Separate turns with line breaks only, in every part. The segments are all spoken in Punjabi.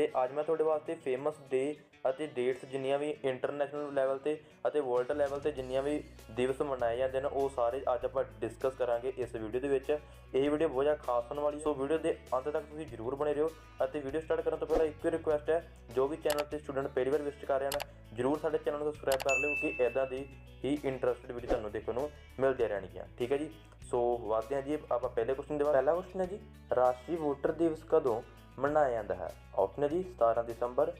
ਤੇ ਅੱਜ ਮੈਂ ਤੁਹਾਡੇ ਵਾਸਤੇ ਫੇਮਸ ਡੇ ਅਤੇ ਡੇਟਸ ਜਿੰਨੀਆਂ ਵੀ ਇੰਟਰਨੈਸ਼ਨਲ ਲੈਵਲ ਤੇ ਅਤੇ ਵਰਲਡ ਲੈਵਲ ਤੇ ਜਿੰਨੀਆਂ ਵੀ ਦਿਵਸ ਮਨਾਏ ਜਾਂਦੇ ਨੇ, ਉਹ ਸਾਰੇ ਅੱਜ ਆਪਾਂ ਡਿਸਕਸ ਕਰਾਂਗੇ ਇਸ ਵੀਡੀਓ ਦੇ ਵਿੱਚ। ਇਹ ਵੀਡੀਓ ਬਹੁਤ ਜ਼ਿਆਦਾ ਖਾਸ ਹੋਣ ਵਾਲੀ ਸੋ ਵੀਡੀਓ ਦੇ ਅੰਤ ਤੱਕ ਤੁਸੀਂ ਜਰੂਰ ਬਣੇ ਰਹੋ ਅਤੇ ਵੀਡੀਓ ਸਟਾਰਟ ਕਰਨ ਤੋਂ ਪਹਿਲਾਂ ਇੱਕ ਹੀ ਰਿਕੁਐਸਟ ਹੈ, ਜੋ ਵੀ ਚੈਨਲ ਤੇ ਸਟੂਡੈਂਟ ਪਹਿਲੀ ਵਾਰ ਵਿਜ਼ਿਟ ਕਰ ਰਹੇ ਹਨ, ਜਰੂਰ ਸਾਡੇ ਚੈਨਲ ਨੂੰ ਸਬਸਕ੍ਰਾਈਬ ਕਰ ਲਿਓ ਕਿ ਇਦਾਂ ਦੀ ਹੀ ਇੰਟਰਸਟਿਡ ਵੀਡੀਓ ਤੁਹਾਨੂੰ ਦੇਖਣ ਨੂੰ ਮਿਲਦੀਆਂ ਰਹਿਣਗੀਆਂ। ਠੀਕ ਹੈ ਜੀ? ਸੋ ਵਾਦਦੇ ਹਾਂ ਜੀ, ਆਪਾਂ ਪਹਿਲੇ ਕੁਐਸਚਨ ਦੇ ਬਾਅਦ ਪਹਿਲਾ ਕੁਐਸਚਨ ਹੈ ਜੀ, ਰਾਸ਼ਟਰੀ ਵੋਟਰ ਦਿਵਸ ਕਦੋਂ ਮਨਾਇਆ ਜਾਂਦਾ ਹੈ। ਆਪਸ਼ਨ ਹੈ ਜੀ 17 ਦਸੰਬਰ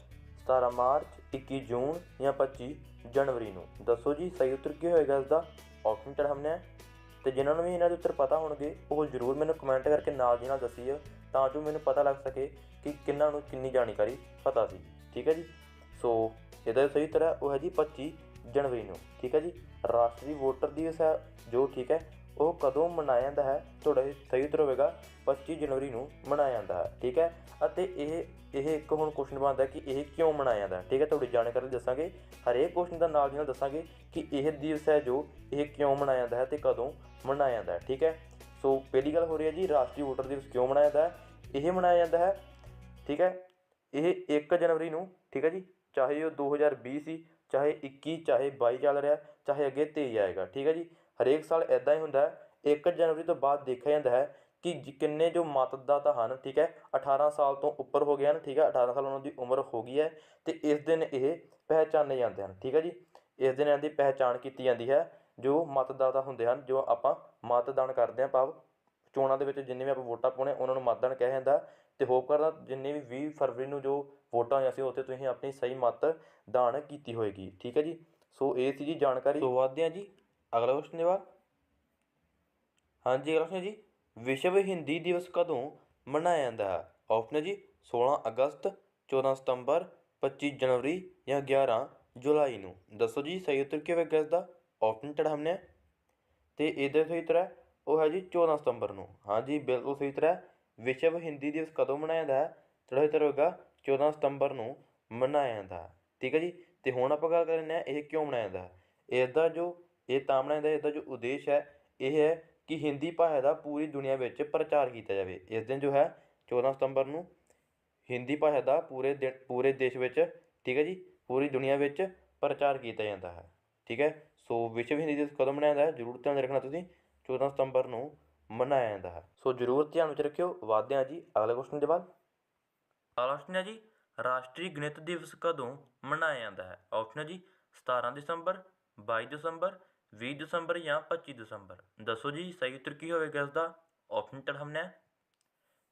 17 ਮਾਰਚ 21 ਜੂਨ ਜਾਂ 25 ਜਨਵਰੀ ਨੂੰ। ਦੱਸੋ ਜੀ, ਸਹੀ ਉੱਤਰ ਕੀ ਹੋਏਗਾ ਇਸ ਦਾ ਆਪਸ਼ਨ ਟਰਮਨੇ ਹੈ ਤੇ ਜਿਨ੍ਹਾਂ ਨੂੰ ਵੀ ਇਹਨਾਂ ਦੇ ਉੱਤਰ ਪਤਾ ਹੋਣਗੇ, ਉਹ ਜਰੂਰ ਮੈਨੂੰ ਕਮੈਂਟ ਕਰਕੇ ਨਾਲ ਦੀ ਨਾਲ ਦੱਸਿਓ, ਤਾਂ ਜੋ ਮੈਨੂੰ ਪਤਾ ਲੱਗ ਸਕੇ ਕਿ ਕਿੰਨਾਂ ਨੂੰ ਕਿੰਨੀ ਜਾਣਕਾਰੀ ਪਤਾ ਸੀ। ਠੀਕ ਹੈ ਜੀ? ਸੋ, ਇਹਦਾ ਸਹੀ ਉੱਤਰ ਹੈ, ਉਹ ਹੈ ਜੀ 25 ਜਨਵਰੀ ਨੂੰ। ਠੀਕ ਹੈ ਜੀ? ਰਾਸ਼ਟਰੀ ਵੋਟਰ ਦਿਵਸ ਹੈ, ਜੋ ਠੀਕ ਹੈ ਉਹ ਕਦੋਂ ਮਨਾਇਆ ਜਾਂਦਾ ਹੈ, ਤੁਹਾਡਾ ਇਹ ਸਹੀ ਉੱਤਰ ਹੋਵੇਗਾ 25 ਜਨਵਰੀ ਨੂੰ ਮਨਾਇਆ ਜਾਂਦਾ ਹੈ, ਠੀਕ ਹੈ? ਅਤੇ ਇਹ ਇਹ ਇੱਕ ਹੁਣ ਕੁਐਸਚਨ ਬਣਦਾ ਕਿ ਇਹ ਕਿਉਂ ਮਨਾਇਆ ਜਾਂਦਾ ਹੈ, ਠੀਕ ਹੈ? ਤੁਹਾਡੀ ਜਾਣਕਾਰੀ ਦੱਸਾਂਗੇ, ਹਰੇਕ ਕੁਐਸਚਨ ਦਾ ਨਾਲ ਦੀ ਨਾਲ ਦੱਸਾਂਗੇ ਕਿ ਇਹ ਦਿਵਸ ਹੈ ਜੋ ਇਹ ਕਿਉਂ ਮਨਾਇਆ ਜਾਂਦਾ ਹੈ ਤੇ ਕਦੋਂ ਮਨਾਇਆ ਜਾਂਦਾ ਹੈ, ਠੀਕ ਹੈ? ਸੋ ਪਹਿਲੀ ਗੱਲ ਹੋ ਰਹੀ ਹੈ ਜੀ, ਰਾਸ਼ਟਰੀ ਵੋਟਰ ਦਿਵਸ ਕਿਉਂ ਮਨਾਇਆ ਜਾਂਦਾ ਹੈ? ਇਹ ਮਨਾਇਆ ਜਾਂਦਾ ਹੈ, ਠੀਕ ਹੈ? ਇਹ 1 ਜਨਵਰੀ ਨੂੰ, ਠੀਕ ਹੈ ਜੀ? ਚਾਹੇ ਉਹ 2020 ਸੀ, ਚਾਹੇ 21 ਚਾਹੇ 22 ਚੱਲ ਰਿਹਾ ਚਾਹੇ ਅੱਗੇ 23 ਆਏਗਾ, ਠੀਕ ਹੈ ਜੀ? ਹਰੇਕ ਸਾਲ ਇਦਾਂ ਹੀ ਹੁੰਦਾ ਹੈ। 1 ਜਨਵਰੀ ਤੋਂ ਬਾਅਦ ਦੇਖਿਆ ਜਾਂਦਾ ਹੈ ਕਿ ਜ- ਕਿੰਨੇ ਜੋ ਮਤਦਾਤਾ ਹਨ, ਠੀਕ ਹੈ 18 ਸਾਲ ਤੋਂ ਉੱਪਰ ਹੋ ਗਏ ਹਨ, ਠੀਕ ਹੈ 18 ਸਾਲ ਉਹਨਾਂ ਦੀ ਉਮਰ ਹੋ ਗਈ ਹੈ ਤੇ ਇਸ ਦਿਨ ਇਹ ਪਹਿਚਾਨੇ ਜਾਂਦੇ ਹਨ, ਠੀਕ ਹੈ ਜੀ। ਇਸ ਦਿਨ ਇਹਨਾਂ ਦੀ ਪਹਿਚਾਣ ਕੀਤੀ ਜਾਂਦੀ ਹੈ, ਜੋ ਮਤਦਾਤਾ ਹੁੰਦੇ ਹਨ, ਜੋ ਆਪਾਂ ਮਤਦਾਨ ਕਰਦੇ ਹਾਂ, ਭਾਵ ਚੋਣਾਂ ਦੇ ਵਿੱਚ ਜਿੰਨੇ ਵੀ ਆਪਾਂ ਵੋਟਾਂ ਪਾਉਣੇ, ਉਹਨਾਂ ਨੂੰ ਮਤਦਾਨ ਕਿਹਾ ਜਾਂਦਾ ਤੇ ਹੋਪ ਕਰਦਾ ਜਿੰਨੇ ਵੀ 20 ਫਰਵਰੀ ਨੂੰ ਜੋ ਵੋਟਾਂ ਹੋਈਆਂ ਸੀ, ਉੱਥੇ ਤੁਸੀਂ ਆਪਣੀ ਸਹੀ ਮਤ ਦਾਨ ਕੀਤੀ ਹੋਏਗੀ, ਠੀਕ ਹੈ ਜੀ। ਸੋ ਇਹ ਸੀ ਜੀ ਜਾਣਕਾਰੀ। ਸੋ ਵਧਦੇ ਹਾਂ ਜੀ। ਅਗਲਾ ਕੁਐਸਚਨ ਦੇ ਬਾਅਦ ਹਾਂਜੀ, ਅਗਲਾ question ਜੀ। ਵਿਸ਼ਵ ਹਿੰਦੀ ਦਿਵਸ ਕਦੋਂ ਮਨਾਇਆ ਜਾਂਦਾ ਹੈ? ਆਪਸ਼ਨ ਹੈ ਜੀ 16 ਅਗਸਤ 14 ਸਤੰਬਰ 25 ਜਨਵਰੀ ਜਾਂ 11 ਜੁਲਾਈ ਨੂੰ। ਦੱਸੋ ਜੀ, ਸਹੀ ਉੱਤਰ ਕੀ ਹੋਵੇਗਾ ਇਸ ਦਾ ਆਪਸ਼ਨ ਚੜਾਹਮਨੇ ਤੇ ਇਹਦਾ ਸਹੀ ਉੱਤਰ ਹੈ, ਉਹ ਹੈ ਜੀ 14 ਸਤੰਬਰ ਨੂੰ। ਹਾਂਜੀ, ਬਿਲਕੁਲ ਸਹੀ ਉੱਤਰ ਹੈ। ਵਿਸ਼ਵ ਹਿੰਦੀ ਦਿਵਸ ਕਦੋਂ ਮਨਾਇਆ ਜਾਂਦਾ ਹੈ? ਜਿਹੜਾ ਉੱਤਰ ਹੋਵੇਗਾ 14 ਸਤੰਬਰ ਨੂੰ ਮਨਾਇਆ ਜਾਂਦਾ ਹੈ। ਠੀਕ ਹੈ ਜੀ, ਤੇ ਹੁਣ ਆਪਾਂ ਗੱਲ ਕਰ ਕਰਨੇ ਹਾਂ, ਇਹ ਕਿਉਂ ਮਨਾਇਆ ਜਾਂਦਾ ਹੈ? ਇਸ ਦਾ ਜੋ ਇਹ ਤਾਂ ਮਨਾਇਆ ਜਾਂਦਾ ਇਸ ਜੋ ਉਦੇਸ਼ ਹੈ, ਇਹ ਹੈ ਕਿ ਹਿੰਦੀ ਭਾਸ਼ਾ ਦਾ ਪੂਰੀ ਦੁਨੀਆ ਵਿੱਚ ਪ੍ਰਚਾਰ ਕੀਤਾ ਜਾਵੇ। ਇਸ ਦਿਨ ਜੋ ਹੈ 14 ਸਤੰਬਰ ਨੂੰ ਹਿੰਦੀ ਭਾਸ਼ਾ ਦਾ ਪੂਰੇ ਦਿਨ, ਪੂਰੇ ਦੇਸ਼ ਵਿੱਚ, ਠੀਕ ਹੈ ਜੀ, ਪੂਰੀ ਦੁਨੀਆ ਵਿੱਚ ਪ੍ਰਚਾਰ ਕੀਤਾ ਜਾਂਦਾ ਹੈ। ਠੀਕ ਹੈ, ਸੋ ਵਿਸ਼ਵ ਹਿੰਦੀ ਦਿਵਸ ਕਦੋਂ ਮਨਾਇਆ ਜਾਂਦਾ ਹੈ? ਜ਼ਰੂਰ ਧਿਆਨ ਰੱਖਣਾ ਤੁਸੀਂ 14 ਸਤੰਬਰ ਨੂੰ ਮਨਾਇਆ ਜਾਂਦਾ ਹੈ। ਸੋ ਜ਼ਰੂਰ ਧਿਆਨ ਵਿੱਚ ਰੱਖਿਓ। ਵਾਦਦੇ ਹਾਂ ਜੀ, ਅਗਲੇ ਕੁਐਸਚਨ ਦੇ ਬਾਅਦ ਅਗਲਾ question ਹੈ ਜੀ, ਰਾਸ਼ਟਰੀ ਗਣਿਤ ਦਿਵਸ ਕਦੋਂ ਮਨਾਇਆ ਜਾਂਦਾ ਹੈ? ਆਪਸ਼ਨ ਹੈ ਜੀ 17 ਦਸੰਬਰ 22 ਦਸੰਬਰ 20 ਦਸੰਬਰ ਜਾਂ 25 ਦਸੰਬਰ। ਦੱਸੋ ਜੀ, ਸਹੀ ਉੱਤਰ ਕੀ ਹੋਵੇਗਾ ਇਸ ਦਾ ਆਪਸ਼ਨ ਟੜਹਮਨੇ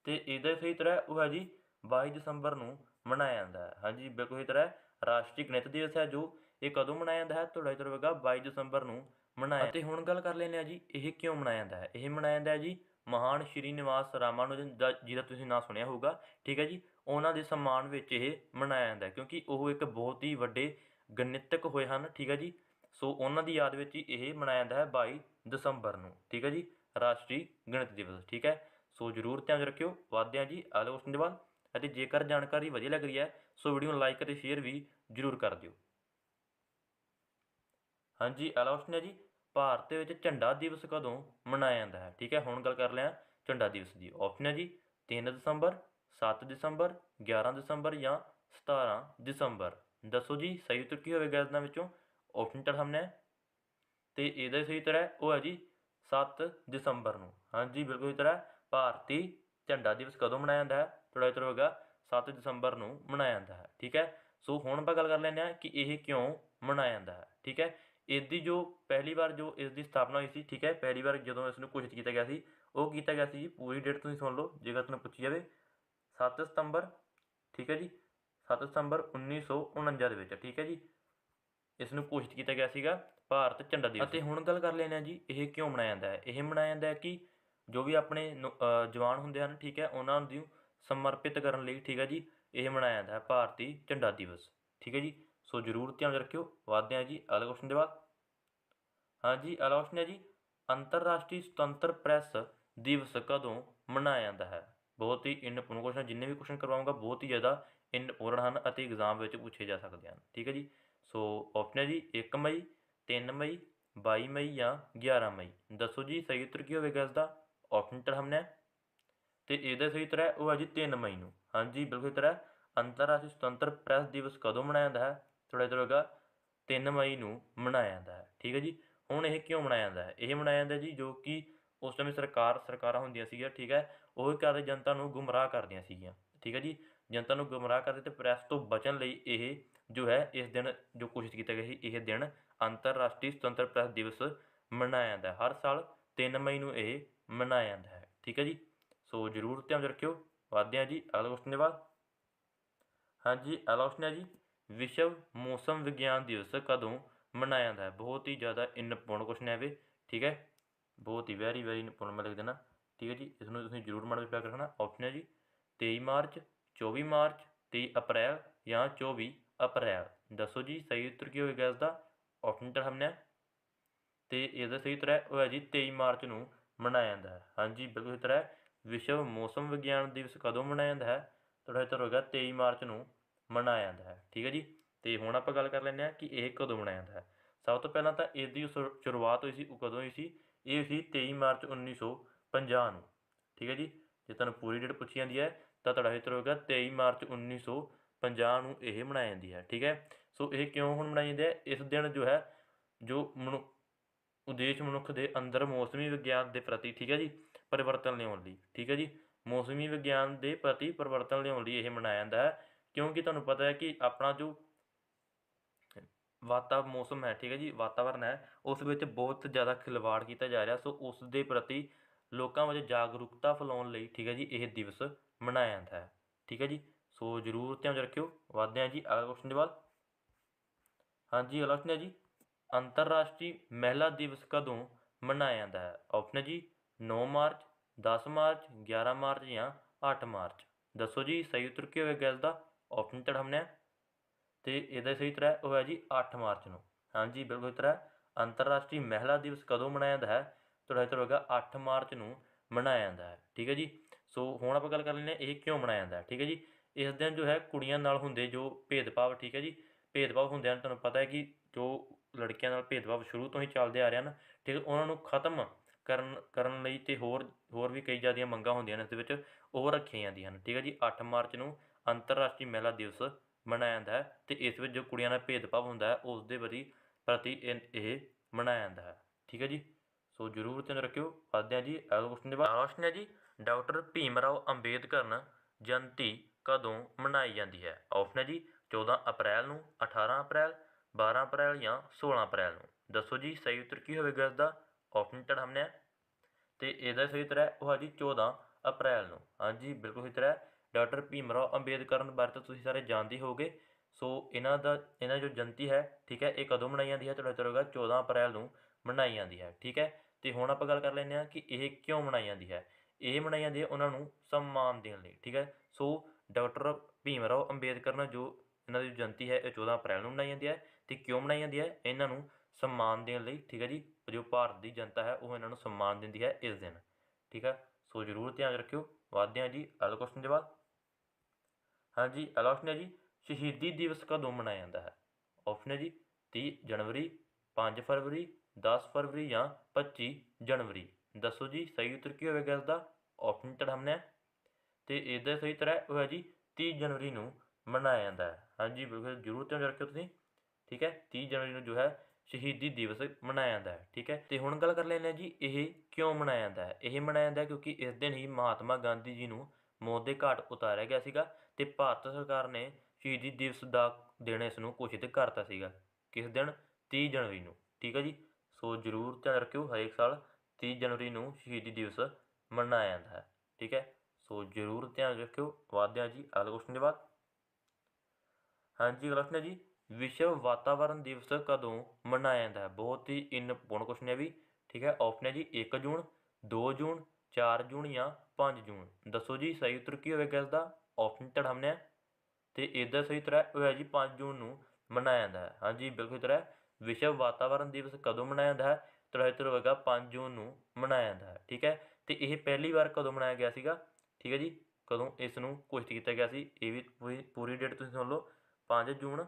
ਤੇ ਇਹਦਾ ਸਹੀ ਉੱਤਰ ਹੈ, ਉਹ ਹੈ ਜੀ 22 ਦਸੰਬਰ ਨੂੰ ਮਨਾਇਆ ਜਾਂਦਾ ਹੈ। ਹਾਂਜੀ, ਬਿਲਕੁਲ ਹੀ। ਤਰ੍ਹਾਂ ਰਾਸ਼ਟਰੀ ਗਣਿਤ ਦਿਵਸ ਹੈ ਜੋ, ਇਹ ਕਦੋਂ ਮਨਾਇਆ ਜਾਂਦਾ ਹੈ? ਤੁਹਾਡਾ ਉੱਤਰ ਹੋਵੇਗਾ 22 ਦਸੰਬਰ ਨੂੰ ਮਨਾਇਆ ਅਤੇ ਹੁਣ ਗੱਲ ਕਰ ਲੈਂਦੇ ਆ ਜੀ, ਇਹ ਕਿਉਂ ਮਨਾਇਆ ਜਾਂਦਾ ਹੈ? ਇਹ ਮਨਾਇਆ ਜਾਂਦਾ ਹੈ ਜੀ, ਮਹਾਨ ਸ਼੍ਰੀ ਨਿਵਾਸ ਰਾਮਾਨੁਜਨ ਦਾ, ਜਿਹਦਾ ਤੁਸੀਂ ਨਾਂ ਸੁਣਿਆ ਹੋਊਗਾ, ਠੀਕ ਹੈ ਜੀ, ਉਹਨਾਂ ਦੇ ਸਨਮਾਨ ਵਿੱਚ ਇਹ ਮਨਾਇਆ ਜਾਂਦਾ ਕਿਉਂਕਿ ਉਹ ਇੱਕ ਬਹੁਤ ਹੀ ਵੱਡੇ ਗਣਿਤਕ ਹੋਏ ਹਨ, ਠੀਕ ਹੈ ਜੀ ਸੋ ਉਹਨਾਂ ਦੀ ਯਾਦ ਵਿੱਚ ਹੀ ਇਹ ਮਨਾਇਆ ਜਾਂਦਾ ਹੈ 22 ਦਸੰਬਰ ਨੂੰ, ਠੀਕ ਹੈ ਜੀ? ਰਾਸ਼ਟਰੀ ਗਣਿਤ ਦਿਵਸ, ਠੀਕ ਹੈ? ਸੋ ਜਰੂਰ ਧਿਆਨ ਰੱਖਿਓ। ਵਾਦਿਆਂ ਜੀ ਅਗਲੇ ਦੇ ਬਾਅਦ। ਅਤੇ ਜੇਕਰ ਜਾਣਕਾਰੀ ਵਧੀਆ ਲੱਗ ਰਹੀ ਹੈ, ਸੋ ਵੀਡੀਓ ਨੂੰ ਲਾਈਕ ਅਤੇ ਸ਼ੇਅਰ ਵੀ ਜਰੂਰ ਕਰ ਦਿਓ। ਹਾਂਜੀ ਅਗਲਾ ਹੈ ਜੀ, ਭਾਰਤ ਵਿੱਚ ਝੰਡਾ ਦਿਵਸ ਕਦੋਂ ਮਨਾਇਆ ਜਾਂਦਾ ਹੈ, ਠੀਕ ਹੈ? ਹੁਣ ਗੱਲ ਕਰ ਲਿਆ ਝੰਡਾ ਦਿਵਸ ਦੀ। ਆਪਸ਼ਨ ਹੈ ਜੀ 3 ਦਸੰਬਰ 7 ਦਸੰਬਰ 11 ਦਸੰਬਰ ਜਾਂ 17 ਦਸੰਬਰ। ਦੱਸੋ ਜੀ, ਸਹੀ ਉੱਤਰ ਕੀ ਹੋਵੇਗਾ ਇਹਨਾਂ ਵਿੱਚੋਂ? ਆਪਸ਼ਨ ਤਾਂ ਸਾਹਮਣੇ ਹੈ ਤੇ ਇਹਦਾ ਸਹੀ ਉੱਤਰ ਹੈ, ਉਹ ਹੈ ਜੀ 7 ਦਸੰਬਰ ਨੂੰ। ਹਾਂਜੀ, ਬਿਲਕੁਲ ਸਹੀ ਉੱਤਰ ਹੈ। ਭਾਰਤੀ ਝੰਡਾ ਦਿਵਸ ਕਦੋਂ ਮਨਾਇਆ ਜਾਂਦਾ ਹੈ? ਤੁਹਾਡਾ ਉੱਤਰ ਹੋਵੇਗਾ 7 ਦਸੰਬਰ ਨੂੰ ਮਨਾਇਆ ਜਾਂਦਾ ਹੈ, ਠੀਕ ਹੈ? ਸੋ ਹੁਣ ਆਪਾਂ ਗੱਲ ਕਰ ਲੈਂਦੇ ਹਾਂ ਕਿ ਇਹ ਕਿਉਂ ਮਨਾਇਆ ਜਾਂਦਾ ਹੈ, ਠੀਕ ਹੈ? ਇਸ ਦੀ ਜੋ ਪਹਿਲੀ ਵਾਰ ਜੋ ਇਸ ਦੀ ਸਥਾਪਨਾ ਹੋਈ ਸੀ, ਠੀਕ ਹੈ? ਪਹਿਲੀ ਵਾਰ ਜਦੋਂ ਇਸ ਨੂੰ ਘੋਸ਼ਿਤ ਕੀਤਾ ਗਿਆ ਸੀ, ਉਹ ਕੀਤਾ ਗਿਆ ਸੀ ਜੀ, ਪੂਰੀ ਡੇਟ ਤੁਸੀਂ ਸੁਣ ਲਓ, ਜੇਕਰ ਤੁਹਾਨੂੰ ਪੁੱਛੀ ਜਾਵੇ। 7 ਸਤੰਬਰ, ਠੀਕ ਹੈ ਜੀ? 7 ਸਤੰਬਰ 1949 ਦੇ ਵਿੱਚ, ਠੀਕ ਹੈ ਜੀ? ਇਸ ਨੂੰ ਘੋਸ਼ਿਤ ਕੀਤਾ ਗਿਆ ਸੀਗਾ ਭਾਰਤ ਝੰਡਾ ਦਿਵਸ। ਅਤੇ ਹੁਣ ਗੱਲ ਕਰ ਲੈਂਦੇ ਹਾਂ ਜੀ, ਇਹ ਕਿਉਂ ਮਨਾਇਆ ਜਾਂਦਾ ਹੈ? ਇਹ ਮਨਾਇਆ ਜਾਂਦਾ ਹੈ ਕਿ ਜੋ ਵੀ ਆਪਣੇ ਨੌ- ਜਵਾਨ ਹੁੰਦੇ ਹਨ, ਠੀਕ ਹੈ, ਉਹਨਾਂ ਨੂੰ ਸਮਰਪਿਤ ਕਰਨ ਲਈ, ਠੀਕ ਹੈ ਜੀ, ਇਹ ਮਨਾਇਆ ਜਾਂਦਾ ਹੈ ਭਾਰਤੀ ਝੰਡਾ ਦਿਵਸ। ਠੀਕ ਹੈ ਜੀ, ਸੋ ਜਰੂਰ ਧਿਆਨ ਰੱਖਿਓ। ਵਾਦਦੇ ਹਾਂ ਜੀ, ਅਗਲੇ ਕੁਐਸਚਨ ਦੇ ਬਾਅਦ। ਹਾਂਜੀ ਅਗਲਾ ਕੁਐਸਚਨ ਹੈ ਜੀ, ਅੰਤਰਰਾਸ਼ਟਰੀ ਸੁਤੰਤਰ ਪ੍ਰੈਸ ਦਿਵਸ ਕਦੋਂ ਮਨਾਇਆ ਜਾਂਦਾ ਹੈ? ਬਹੁਤ ਹੀ ਇੰਪੋਰਟੈਂਟ ਕੁਐਸਚਨ ਜਿੰਨੇ ਵੀ ਕੁਐਸਚਨ ਕਰਵਾਉਂਗਾ, ਬਹੁਤ ਹੀ ਜ਼ਿਆਦਾ ਇੰਪੋਰਟੈਂਟ ਹਨ ਅਤੇ ਐਗਜ਼ਾਮ ਵਿੱਚ ਪੁੱਛੇ ਜਾ ਸਕਦੇ ਹਨ। ਠੀਕ ਹੈ ਜੀ ਸੋ ਆਪਸ਼ਨ ਹੈ ਜੀ 1 ਮਈ 3 ਮਈ 22 ਮਈ ਜਾਂ 11 ਮਈ। ਦੱਸੋ ਜੀ ਸਹੀ ਉੱਤਰ ਕੀ ਹੋਵੇਗਾ ਇਸ ਦਾ ਆਪਸ਼ਨ ਟਰਮਨੇ ਤੇ ਇਹਦਾ ਸਹੀ ਉੱਤਰ ਹੈ ਉਹ ਹੈ ਜੀ 3 ਮਈ ਨੂੰ। ਹਾਂਜੀ, ਬਿਲਕੁਲ ਉੱਤਰ ਹੈ। ਅੰਤਰਰਾਸ਼ਟਰੀ ਸੁਤੰਤਰ ਪ੍ਰੈਸ ਦਿਵਸ ਕਦੋਂ ਮਨਾਇਆ ਜਾਂਦਾ ਹੈ? ਤੁਹਾਡਾ ਇੱਧਰ ਹੋਏਗਾ 3 ਮਈ ਨੂੰ ਮਨਾਇਆ ਜਾਂਦਾ ਹੈ। ਠੀਕ ਹੈ ਜੀ? ਹੁਣ ਇਹ ਕਿਉਂ ਮਨਾਇਆ ਜਾਂਦਾ ਹੈ? ਇਹ ਮਨਾਇਆ ਜਾਂਦਾ ਜੀ ਜੋ ਕਿ ਉਸ ਸਮੇਂ ਸਰਕਾਰ, ਸਰਕਾਰਾਂ ਹੁੰਦੀਆਂ ਸੀਗੀਆਂ, ਠੀਕ ਹੈ? ਉਹ ਕਰਦੇ ਜਨਤਾ ਨੂੰ ਗੁੰਮਰਾਹ ਕਰਦੀਆਂ ਸੀਗੀਆਂ। ਠੀਕ ਹੈ ਜੀ? ਜਨਤਾ ਨੂੰ ਗੁੰਮਰਾਹ ਕਰਦੇ ਤੇ ਪ੍ਰੈਸ ਤੋਂ ਬਚਣ ਲਈ ਇਹ ਜੋ ਹੈ, ਇਸ ਦਿਨ ਜੋ ਕੋਸ਼ਿਸ਼ ਕੀਤਾ ਗਿਆ ਸੀ, ਇਹ ਦਿਨ ਅੰਤਰਰਾਸ਼ਟਰੀ ਸੁਤੰਤਰ ਪ੍ਰੈਸ ਦਿਵਸ ਮਨਾਇਆ ਜਾਂਦਾ ਹਰ ਸਾਲ 3 ਮਈ ਨੂੰ ਇਹ ਮਨਾਇਆ ਜਾਂਦਾ ਹੈ। ਠੀਕ ਹੈ ਜੀ? ਸੋ ਜ਼ਰੂਰ ਧਿਆਨ ਰੱਖਿਓ। ਵਧਦੇ ਹਾਂ ਜੀ, ਅਗਲਾ ਕੁਐਸਚਨ ਦੇ ਬਾਅਦ ਹਾਂਜੀ, ਅਗਲਾ ਕੁਐਸਚਨ ਹੈ ਜੀ, ਵਿਸ਼ਵ ਮੌਸਮ ਵਿਗਿਆਨ ਦਿਵਸ ਕਦੋਂ ਮਨਾਇਆ ਜਾਂਦਾ ਹੈ? ਬਹੁਤ ਹੀ ਜ਼ਿਆਦਾ ਇਨਪੂਰਨ ਕੁਐਸਚਨ ਹੈ ਇਹ। ਠੀਕ ਹੈ? ਬਹੁਤ ਹੀ ਵੈਰੀ ਵੈਰੀ ਇੰਪੋਰਟੈਂਟ ਮੈਂ ਲਿਖ ਦੇਣਾ ਠੀਕ ਹੈ ਜੀ? ਇਸ ਨੂੰ ਤੁਸੀਂ ਜ਼ਰੂਰ ਮਨ ਵਿੱਚ ਪਿਆ ਰੱਖਣਾ ਆਪਸ਼ਨ ਹੈ ਜੀ 23 ਮਾਰਚ 24 ਮਾਰਚ 23 ਅਪ੍ਰੈਲ ਜਾਂ 24 ਅਪ੍ਰੈਲ ਦੱਸੋ ਜੀ, ਸਹੀ ਉੱਤਰ ਕੀ ਹੋਏਗਾ ਇਸ ਦਾ ਆਪਸ਼ਨ ਤਾਂ ਹਮਨੇ ਤੇ ਇਹਦਾ ਸਹੀ ਉੱਤਰ ਹੈ, ਉਹ ਹੈ ਜੀ 23 ਮਾਰਚ ਨੂੰ ਮਨਾਇਆ ਜਾਂਦਾ ਹੈ। ਹਾਂਜੀ, ਬਿਲਕੁਲ ਸਹੀ ਉੱਤਰ ਹੈ। ਵਿਸ਼ਵ ਮੌਸਮ ਵਿਗਿਆਨ ਦਿਵਸ ਕਦੋਂ ਮਨਾਇਆ ਜਾਂਦਾ ਹੈ? ਤੁਹਾਡਾ ਉੱਤਰ ਹੋਏਗਾ 23 ਮਾਰਚ ਨੂੰ ਮਨਾਇਆ ਜਾਂਦਾ ਹੈ। ਠੀਕ ਹੈ ਜੀ? ਤੇ ਹੁਣ ਆਪਾਂ ਗੱਲ ਕਰ ਲੈਂਦੇ ਹਾਂ ਕਿ ਇਹ ਕਦੋਂ ਮਨਾਇਆ ਜਾਂਦਾ ਹੈ। ਸਭ ਤੋਂ ਪਹਿਲਾਂ ਤਾਂ ਇਸ ਦੀ ਸ਼ੁਰੂਆਤ ਹੋਈ ਸੀ, ਉਹ ਕਦੋਂ ਹੋਈ ਸੀ? ਇਹ ਸੀ 23 ਮਾਰਚ 1950 ਨੂੰ। ਠੀਕ ਹੈ ਜੀ? ਜੇ ਤੁਹਾਨੂੰ ਪੂਰੀ ਡੇਟ ਪੁੱਛੀ ਜਾਂਦੀ ਹੈ, ਤਾਂ ਤੁਹਾਡਾ ਉੱਤਰ ਹੋਏਗਾ 23 ਮਾਰਚ 1950 ਪੰਜਾਹ ਨੂੰ ਇਹ ਮਨਾਈ ਜਾਂਦੀ ਹੈ, ਠੀਕ ਹੈ? ਸੋ ਇਹ ਕਿਉਂ ਹੁਣ ਮਨਾਈ ਜਾਂਦੀ ਹੈ? ਇਸ ਦਿਨ ਜੋ ਹੈ, ਜੋ ਮਨੁ, ਉਦੇਸ਼ ਮਨੁੱਖ ਦੇ ਅੰਦਰ ਮੌਸਮੀ ਵਿਗਿਆਨ ਦੇ ਪ੍ਰਤੀ, ਠੀਕ ਹੈ ਜੀ, ਪਰਿਵਰਤਨ ਲਿਆਉਣ ਲਈ, ਠੀਕ ਹੈ ਜੀ? ਮੌਸਮੀ ਵਿਗਿਆਨ ਦੇ ਪ੍ਰਤੀ ਪਰਿਵਰਤਨ ਲਿਆਉਣ ਲਈ ਇਹ ਮਨਾਇਆ ਜਾਂਦਾ ਹੈ, ਕਿਉਂਕਿ ਤੁਹਾਨੂੰ ਪਤਾ ਹੈ ਕਿ ਆਪਣਾ ਜੋ ਵਾਤਾ ਮੌਸਮ ਹੈ, ਠੀਕ ਹੈ ਜੀ, ਵਾਤਾਵਰਨ ਹੈ, ਉਸ ਵਿੱਚ ਬਹੁਤ ਜ਼ਿਆਦਾ ਖਿਲਵਾੜ ਕੀਤਾ ਜਾ ਰਿਹਾ, ਸੋ ਉਸ ਦੇ ਪ੍ਰਤੀ ਲੋਕਾਂ ਵਿੱਚ ਜਾਗਰੂਕਤਾ ਫੈਲਾਉਣ ਲਈ, ਠੀਕ ਹੈ ਜੀ, ਇਹ ਦਿਵਸ ਮਨਾਇਆ ਜਾਂਦਾ ਹੈ, ਠੀਕ ਹੈ ਜੀ? ਸੋ ਜ਼ਰੂਰ ਧਿਆਨ 'ਚ ਰੱਖਿਓ। ਵਧਦੇ ਹਾਂ ਜੀ ਅਗਲਾ ਕੁਐਸਚਨ ਦੇ ਵੱਲ ਹਾਂਜੀ, ਅਗਲਾ question ਹੈ ਜੀ, ਅੰਤਰਰਾਸ਼ਟਰੀ ਮਹਿਲਾ ਦਿਵਸ ਕਦੋਂ ਮਨਾਇਆ ਜਾਂਦਾ ਹੈ? ਆਪਸ਼ਨ ਜੀ 9 ਮਾਰਚ 10 ਮਾਰਚ 11 ਮਾਰਚ ਜਾਂ 8 ਮਾਰਚ। ਦੱਸੋ ਜੀ, ਸਹੀ ਉੱਤਰ ਕੀ ਹੋਵੇਗਾ ਇਸ ਦਾ? ਆਪਸ਼ਨ ਚੜ੍ਹਾਉਂਦੇ ਹਾਂ ਤੇ ਇਹਦਾ ਸਹੀ ਉੱਤਰ ਹੈ, ਉਹ ਹੈ ਜੀ 8 ਮਾਰਚ ਨੂੰ। ਹਾਂਜੀ, ਬਿਲਕੁਲ ਉੱਤਰ ਹੈ। ਅੰਤਰਰਾਸ਼ਟਰੀ ਮਹਿਲਾ ਦਿਵਸ ਕਦੋਂ ਮਨਾਇਆ ਜਾਂਦਾ ਹੈ? ਤੁਹਾਡਾ ਉੱਤਰ ਹੋਵੇਗਾ 8 ਮਾਰਚ ਨੂੰ ਮਨਾਇਆ ਜਾਂਦਾ ਹੈ। ਠੀਕ ਹੈ ਜੀ? ਸੋ ਹੁਣ ਆਪਾਂ ਗੱਲ ਕਰ ਲੈਂਦੇ ਹਾਂ ਇਹ ਕਿਉਂ ਮਨਾਇਆ ਜਾਂਦਾ ਹੈ? ਠੀਕ ਹੈ ਜੀ? ਇਸ ਦਿਨ ਜੋ ਹੈ ਕੁੜੀਆਂ ਨਾਲ ਹੁੰਦੇ ਜੋ ਭੇਦਭਾਵ, ਠੀਕ ਹੈ ਜੀ? ਭੇਦਭਾਵ ਹੁੰਦੇ ਹਨ ਤੁਹਾਨੂੰ ਪਤਾ ਹੈ ਕਿ ਜੋ ਲੜਕੀਆਂ ਨਾਲ ਭੇਦਭਾਵ ਸ਼ੁਰੂ ਤੋਂ ਹੀ ਚੱਲਦੇ ਆ ਰਹੇ ਹਨ ਠੀਕ ਉਹਨਾਂ ਨੂੰ ਖਤਮ ਕਰਨ ਕਰਨ ਲਈ ਤੇ ਹੋਰ ਹੋਰ ਵੀ ਕਈ ਜ਼ਿਆਦੀਆਂ ਮੰਗਾਂ ਹੁੰਦੀਆਂ ਨੇ, ਇਸ ਦੇ ਵਿੱਚ ਉਹ ਰੱਖੀਆਂ ਜਾਂਦੀਆਂ ਹਨ ਠੀਕ ਹੈ ਜੀ? 8 ਮਾਰਚ ਨੂੰ ਅੰਤਰਰਾਸ਼ਟਰੀ ਮਹਿਲਾ ਦਿਵਸ ਮਨਾਇਆ ਜਾਂਦਾ ਹੈ ਤੇ ਇਸ ਵਿੱਚ ਜੋ ਕੁੜੀਆਂ ਨਾਲ ਭੇਦਭਾਵ ਹੁੰਦਾ ਹੈ, ਉਸ ਦੇ ਪ੍ਰਤੀ ਪ੍ਰਤੀ ਇਹ ਇਹ ਮਨਾਇਆ ਜਾਂਦਾ ਹੈ, ਠੀਕ ਹੈ ਜੀ? ਸੋ ਜ਼ਰੂਰ ਧਿਆਨ ਰੱਖਿਓ, ਵਧਦੇ ਹਾਂ ਜੀ, ਅਗਲਾ ਕੁਐਸਚਨ ਦੇ ਬਾਅਦ। ਅਗਲਾ ਹੈ ਜੀ, ਡਾਕਟਰ ਭੀਮ ਰਾਓ ਅੰਬੇਦਕਰ ਜਯੰਤੀ ਕਦੋਂ ਮਨਾਈ ਜਾਂਦੀ ਹੈ? ਆਪਸ਼ਨ ਹੈ ਜੀ 14 ਅਪ੍ਰੈਲ ਨੂੰ 18 ਅਪ੍ਰੈਲ 12 ਅਪ੍ਰੈਲ ਜਾਂ 16 ਅਪ੍ਰੈਲ ਨੂੰ। ਦੱਸੋ ਜੀ ਸਹੀ ਉੱਤਰ ਕੀ ਹੋਵੇਗਾ ਇਸ ਦਾ ਆਪਸ਼ਨ ਚੜ੍ਹਾਉਂਦੇ ਹਾਂ। ਤੇ ਇਹਦਾ ਸਹੀ ਉੱਤਰ ਹੈ ਉਹ ਹੈ ਜੀ 14 ਅਪ੍ਰੈਲ ਨੂੰ। ਹਾਂਜੀ, ਬਿਲਕੁਲ ਸਹੀ ਉੱਤਰ ਹੈ। ਡਾਕਟਰ ਭੀਮ ਰਾਓ ਅੰਬੇਦਕਰ ਬਾਰੇ ਤਾਂ ਤੁਸੀਂ ਸਾਰੇ ਜਾਣਦੇ ਹੋਗੇ ਸੋ ਇਹਨਾਂ ਦਾ, ਇਹਨਾਂ ਜੋ ਜਯੰਤੀ ਹੈ, ਠੀਕ ਹੈ, ਇਹ ਕਦੋਂ ਮਨਾਈ ਜਾਂਦੀ ਹੈ? ਤੁਹਾਡਾ ਉੱਤਰ ਹੋਵੇਗਾ 14 ਅਪ੍ਰੈਲ ਨੂੰ ਮਨਾਈ ਜਾਂਦੀ ਹੈ, ਠੀਕ ਹੈ। ਤੇ ਹੁਣ ਆਪਾਂ ਗੱਲ ਕਰ ਲੈਂਦੇ ਹਾਂ ਕਿ ਇਹ ਕਿਉਂ ਮਨਾਈ ਜਾਂਦੀ ਹੈ। ਇਹ ਮਨਾਈ ਜਾਂਦੀ ਹੈ ਉਹਨਾਂ ਨੂੰ ਸਨਮਾਨ ਦੇਣ ਲਈ, ਠੀਕ ਹੈ। ਸੋ ਡਾਕਟਰ ਭੀਮ ਰਾਓ ਅੰਬੇਦਕਰ ਨੇ ਜੋ ਇਹਨਾਂ ਦੀ ਜਯੰਤੀ ਹੈ, ਇਹ 14 ਅਪ੍ਰੈਲ ਨੂੰ ਮਨਾਈ ਜਾਂਦੀ ਹੈ ਅਤੇ ਕਿਉਂ ਮਨਾਈ ਜਾਂਦੀ ਹੈ? ਇਹਨਾਂ ਨੂੰ ਸਨਮਾਨ ਦੇਣ ਲਈ, ਠੀਕ ਹੈ ਜੀ? ਜੋ ਭਾਰਤ ਦੀ ਜਨਤਾ ਹੈ, ਉਹ ਇਹਨਾਂ ਨੂੰ ਸਨਮਾਨ ਦਿੰਦੀ ਹੈ ਇਸ ਦਿਨ, ਠੀਕ ਹੈ? ਸੋ ਜ਼ਰੂਰ ਧਿਆਨ ਰੱਖਿਓ। ਵੱਧਦੇ ਹਾਂ ਜੀ, ਅਗਲੇ ਕੁਐਸਚਨ ਦੇ ਬਾਅਦ ਹਾਂਜੀ, ਅਗਲਾ question ਹੈ ਜੀ, ਸ਼ਹੀਦੀ ਦਿਵਸ ਕਦੋਂ ਮਨਾਇਆ ਜਾਂਦਾ ਹੈ? ਆਪਸ਼ਨ ਹੈ ਜੀ 30 ਜਨਵਰੀ 5 ਫਰਵਰੀ 10 ਫਰਵਰੀ ਜਾਂ 25 ਜਨਵਰੀ। ਦੱਸੋ ਜੀ, ਸਹੀ ਉੱਤਰ ਕੀ ਹੋਵੇਗਾ ਇਸ ਦਾ? ਆਪਸ਼ਨ ਚੜ੍ਹਾਉਂਦੇ ਹਾਂ। ਅਤੇ ਇਹਦਾ ਸਹੀ ਤਰ੍ਹਾਂ ਉਹ ਹੈ ਜੀ ਤੀਹ ਜਨਵਰੀ ਨੂੰ ਮਨਾਇਆ ਜਾਂਦਾ ਹੈ। ਹਾਂਜੀ, ਬਿਲਕੁਲ ਜ਼ਰੂਰ ਧਿਆਨ ਰੱਖਿਓ ਤੁਸੀਂ, ਠੀਕ ਹੈ? ਤੀਹ ਜਨਵਰੀ ਨੂੰ ਜੋ ਹੈ ਸ਼ਹੀਦੀ ਦਿਵਸ ਮਨਾਇਆ ਜਾਂਦਾ ਹੈ, ਠੀਕ ਹੈ? ਤੇ ਹੁਣ ਗੱਲ ਕਰ ਲੈਂਦੇ ਹਾਂ ਜੀ, ਇਹ ਕਿਉਂ ਮਨਾਇਆ ਜਾਂਦਾ ਹੈ? ਇਹ ਮਨਾਇਆ ਜਾਂਦਾ ਹੈ ਕਿਉਂਕਿ ਇਸ ਦਿਨ ਹੀ ਮਹਾਤਮਾ ਗਾਂਧੀ ਜੀ ਨੂੰ ਮੌਤ ਦੇ ਘਾਟ ਉਤਾਰਿਆ ਗਿਆ ਸੀਗਾ ਤੇ ਭਾਰਤ ਸਰਕਾਰ ਨੇ ਸ਼ਹੀਦੀ ਦਿਵਸ ਦਾ ਦਿਨ ਇਸ ਨੂੰ ਘੋਸ਼ਿਤ ਕਰਤਾ ਸੀਗਾ ਕਿਸ ਦਿਨ? 30 ਜਨਵਰੀ ਨੂੰ, ਠੀਕ ਹੈ ਜੀ? ਸੋ ਜ਼ਰੂਰ ਧਿਆਨ ਰੱਖਿਓ, ਹਰੇਕ ਸਾਲ 30 ਜਨਵਰੀ ਨੂੰ ਸ਼ਹੀਦੀ ਦਿਵਸ ਮਨਾਇਆ ਜਾਂਦਾ ਹੈ, ਠੀਕ ਹੈ? ਸੋ ਜ਼ਰੂਰ ਧਿਆਨ ਰੱਖਿਓ। ਵਧਦੇ ਹਾਂ ਜੀ, ਅਗਲੇ ਕੁਐਸਚਨ ਦੇ ਬਾਅਦ ਹਾਂਜੀ, ਅਗਲਾ question ਹੈ ਜੀ, ਵਿਸ਼ਵ ਵਾਤਾਵਰਣ ਦਿਵਸ ਕਦੋਂ ਮਨਾਇਆ ਜਾਂਦਾ ਹੈ? ਬਹੁਤ ਹੀ ਇੰਪੋਰਟੈਂਟ ਕੁਐਸਚਨ ਹੈ ਵੀ, ਠੀਕ ਹੈ? ਆਪਸ਼ਨ ਹੈ ਜੀ 1 ਜੂਨ 2 ਜੂਨ 4 ਜੂਨ ਜਾਂ 5 ਜੂਨ। ਦੱਸੋ ਜੀ, ਸਹੀ ਉੱਤਰ ਕੀ ਹੋਵੇਗਾ ਇਸ ਦਾ ਆਪਸ਼ਨ ਚੜ੍ਹਾਉਂਦੇ ਹਾਂ ਤੇ ਇਹਦਾ ਸਹੀ ਉੱਤਰ ਹੈ, ਉਹ ਹੈ ਜੀ 5 ਜੂਨ ਨੂੰ ਮਨਾਇਆ ਜਾਂਦਾ ਹੈ। ਹਾਂਜੀ, ਬਿਲਕੁਲ ਉੱਤਰ ਹੈ। ਵਿਸ਼ਵ ਵਾਤਾਵਰਣ ਦਿਵਸ ਕਦੋਂ ਮਨਾਇਆ ਜਾਂਦਾ ਹੈ? ਤੁਹਾਡਾ ਉੱਤਰ ਹੋਵੇਗਾ 5 ਜੂਨ ਨੂੰ ਮਨਾਇਆ ਜਾਂਦਾ ਹੈ, ਠੀਕ ਹੈ? ਤੇ ਇਹ ਪਹਿਲੀ ਵਾਰ ਕਦੋਂ ਮਨਾਇਆ ਗਿਆ ਸੀਗਾ? ਠੀਕ ਹੈ ਜੀ? ਕਦੋਂ ਇਸ ਨੂੰ ਘੋਸ਼ਿਤ ਕੀਤਾ ਗਿਆ ਸੀ? ਇਹ ਵੀ ਪੂਰੀ ਪੂਰੀ ਡੇਟ ਤੁਸੀਂ ਸੁਣ ਲਓ। 5 ਜੂਨ,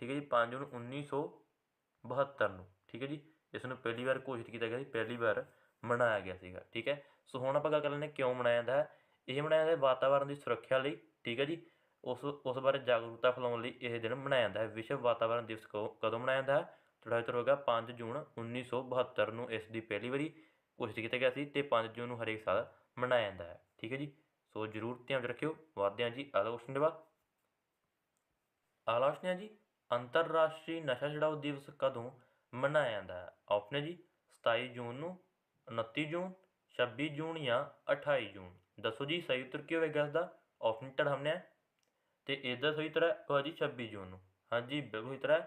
ਠੀਕ ਹੈ ਜੀ? 5 ਜੂਨ 1972 ਨੂੰ, ਠੀਕ ਹੈ ਜੀ? ਇਸ ਨੂੰ ਪਹਿਲੀ ਵਾਰ ਘੋਸ਼ਿਤ ਕੀਤਾ ਗਿਆ ਸੀ। ਪਹਿਲੀ ਵਾਰ ਮਨਾਇਆ ਗਿਆ ਸੀਗਾ, ਠੀਕ ਹੈ? ਸੋ ਹੁਣ ਆਪਾਂ ਗੱਲ ਕਰ ਲੈਂਦੇ ਹਾਂ ਕਿਉਂ ਮਨਾਇਆ ਜਾਂਦਾ ਹੈ। ਇਹ ਮਨਾਇਆ ਜਾਂਦਾ ਹੈ ਵਾਤਾਵਰਣ ਦੀ ਸੁਰੱਖਿਆ ਲਈ, ਠੀਕ ਹੈ ਜੀ? ਉਸ ਉਸ ਬਾਰੇ ਜਾਗਰੂਕਤਾ ਫੈਲਾਉਣ ਲਈ ਇਹ ਦਿਨ ਮਨਾਇਆ ਜਾਂਦਾ ਹੈ। ਵਿਸ਼ਵ ਵਾਤਾਵਰਣ ਦਿਵਸ ਕਦੋਂ ਮਨਾਇਆ ਜਾਂਦਾ ਹੈ? ਤੁਹਾਡਾ ਉੱਤਰ ਹੋਗਾ 5 ਜੂਨ 1972 ਨੂੰ ਇਸ ਦੀ ਪਹਿਲੀ ਵਾਰੀ ਘੋਸ਼ਿਤ ਕੀਤਾ ਗਿਆ ਸੀ ਤੇ 5 ਜੂਨ ਨੂੰ ਹਰੇਕ ਸਾਲ ਮਨਾਇਆ ਜਾਂਦਾ ਹੈ। ਠੀਕ ਹੈ ਜੀ? ਸੋ ਜਰੂਰ ਧਿਆਨ ਰੱਖਿਓ। ਵਾਦਦੇ ਹਾਂ ਜੀ, ਅਗਲਾ ਕੁਐਸਚਨ ਦੇ ਬਾਅਦ ਅਗਲਾ question ਹੈ ਜੀ, ਅੰਤਰਰਾਸ਼ਟਰੀ ਨਸ਼ਾ ਛੁਡਾਊ ਦਿਵਸ ਕਦੋਂ ਮਨਾਇਆ ਜਾਂਦਾ ਹੈ? ਆਪਸ਼ਨ ਹੈ ਜੀ 27 ਜੂਨ ਨੂੰ 29 ਜੂਨ 26 ਜੂਨ ਜਾਂ 28 ਜੂਨ। ਦੱਸੋ ਜੀ, ਸਹੀ ਉੱਤਰ ਕੀ ਹੋਵੇਗਾ ਇਸ ਦਾ ਆਪਸ਼ਨ ਟਰ ਹਮਨੇ ਤੇ ਇਸ ਸਹੀ ਉੱਤਰ ਹੈ ਉਹ ਹੈ ਜੀ 26 ਜੂਨ ਨੂੰ। ਹਾਂਜੀ, ਬਿਲਕੁਲ ਸਹੀ ਤਰ੍ਹਾਂ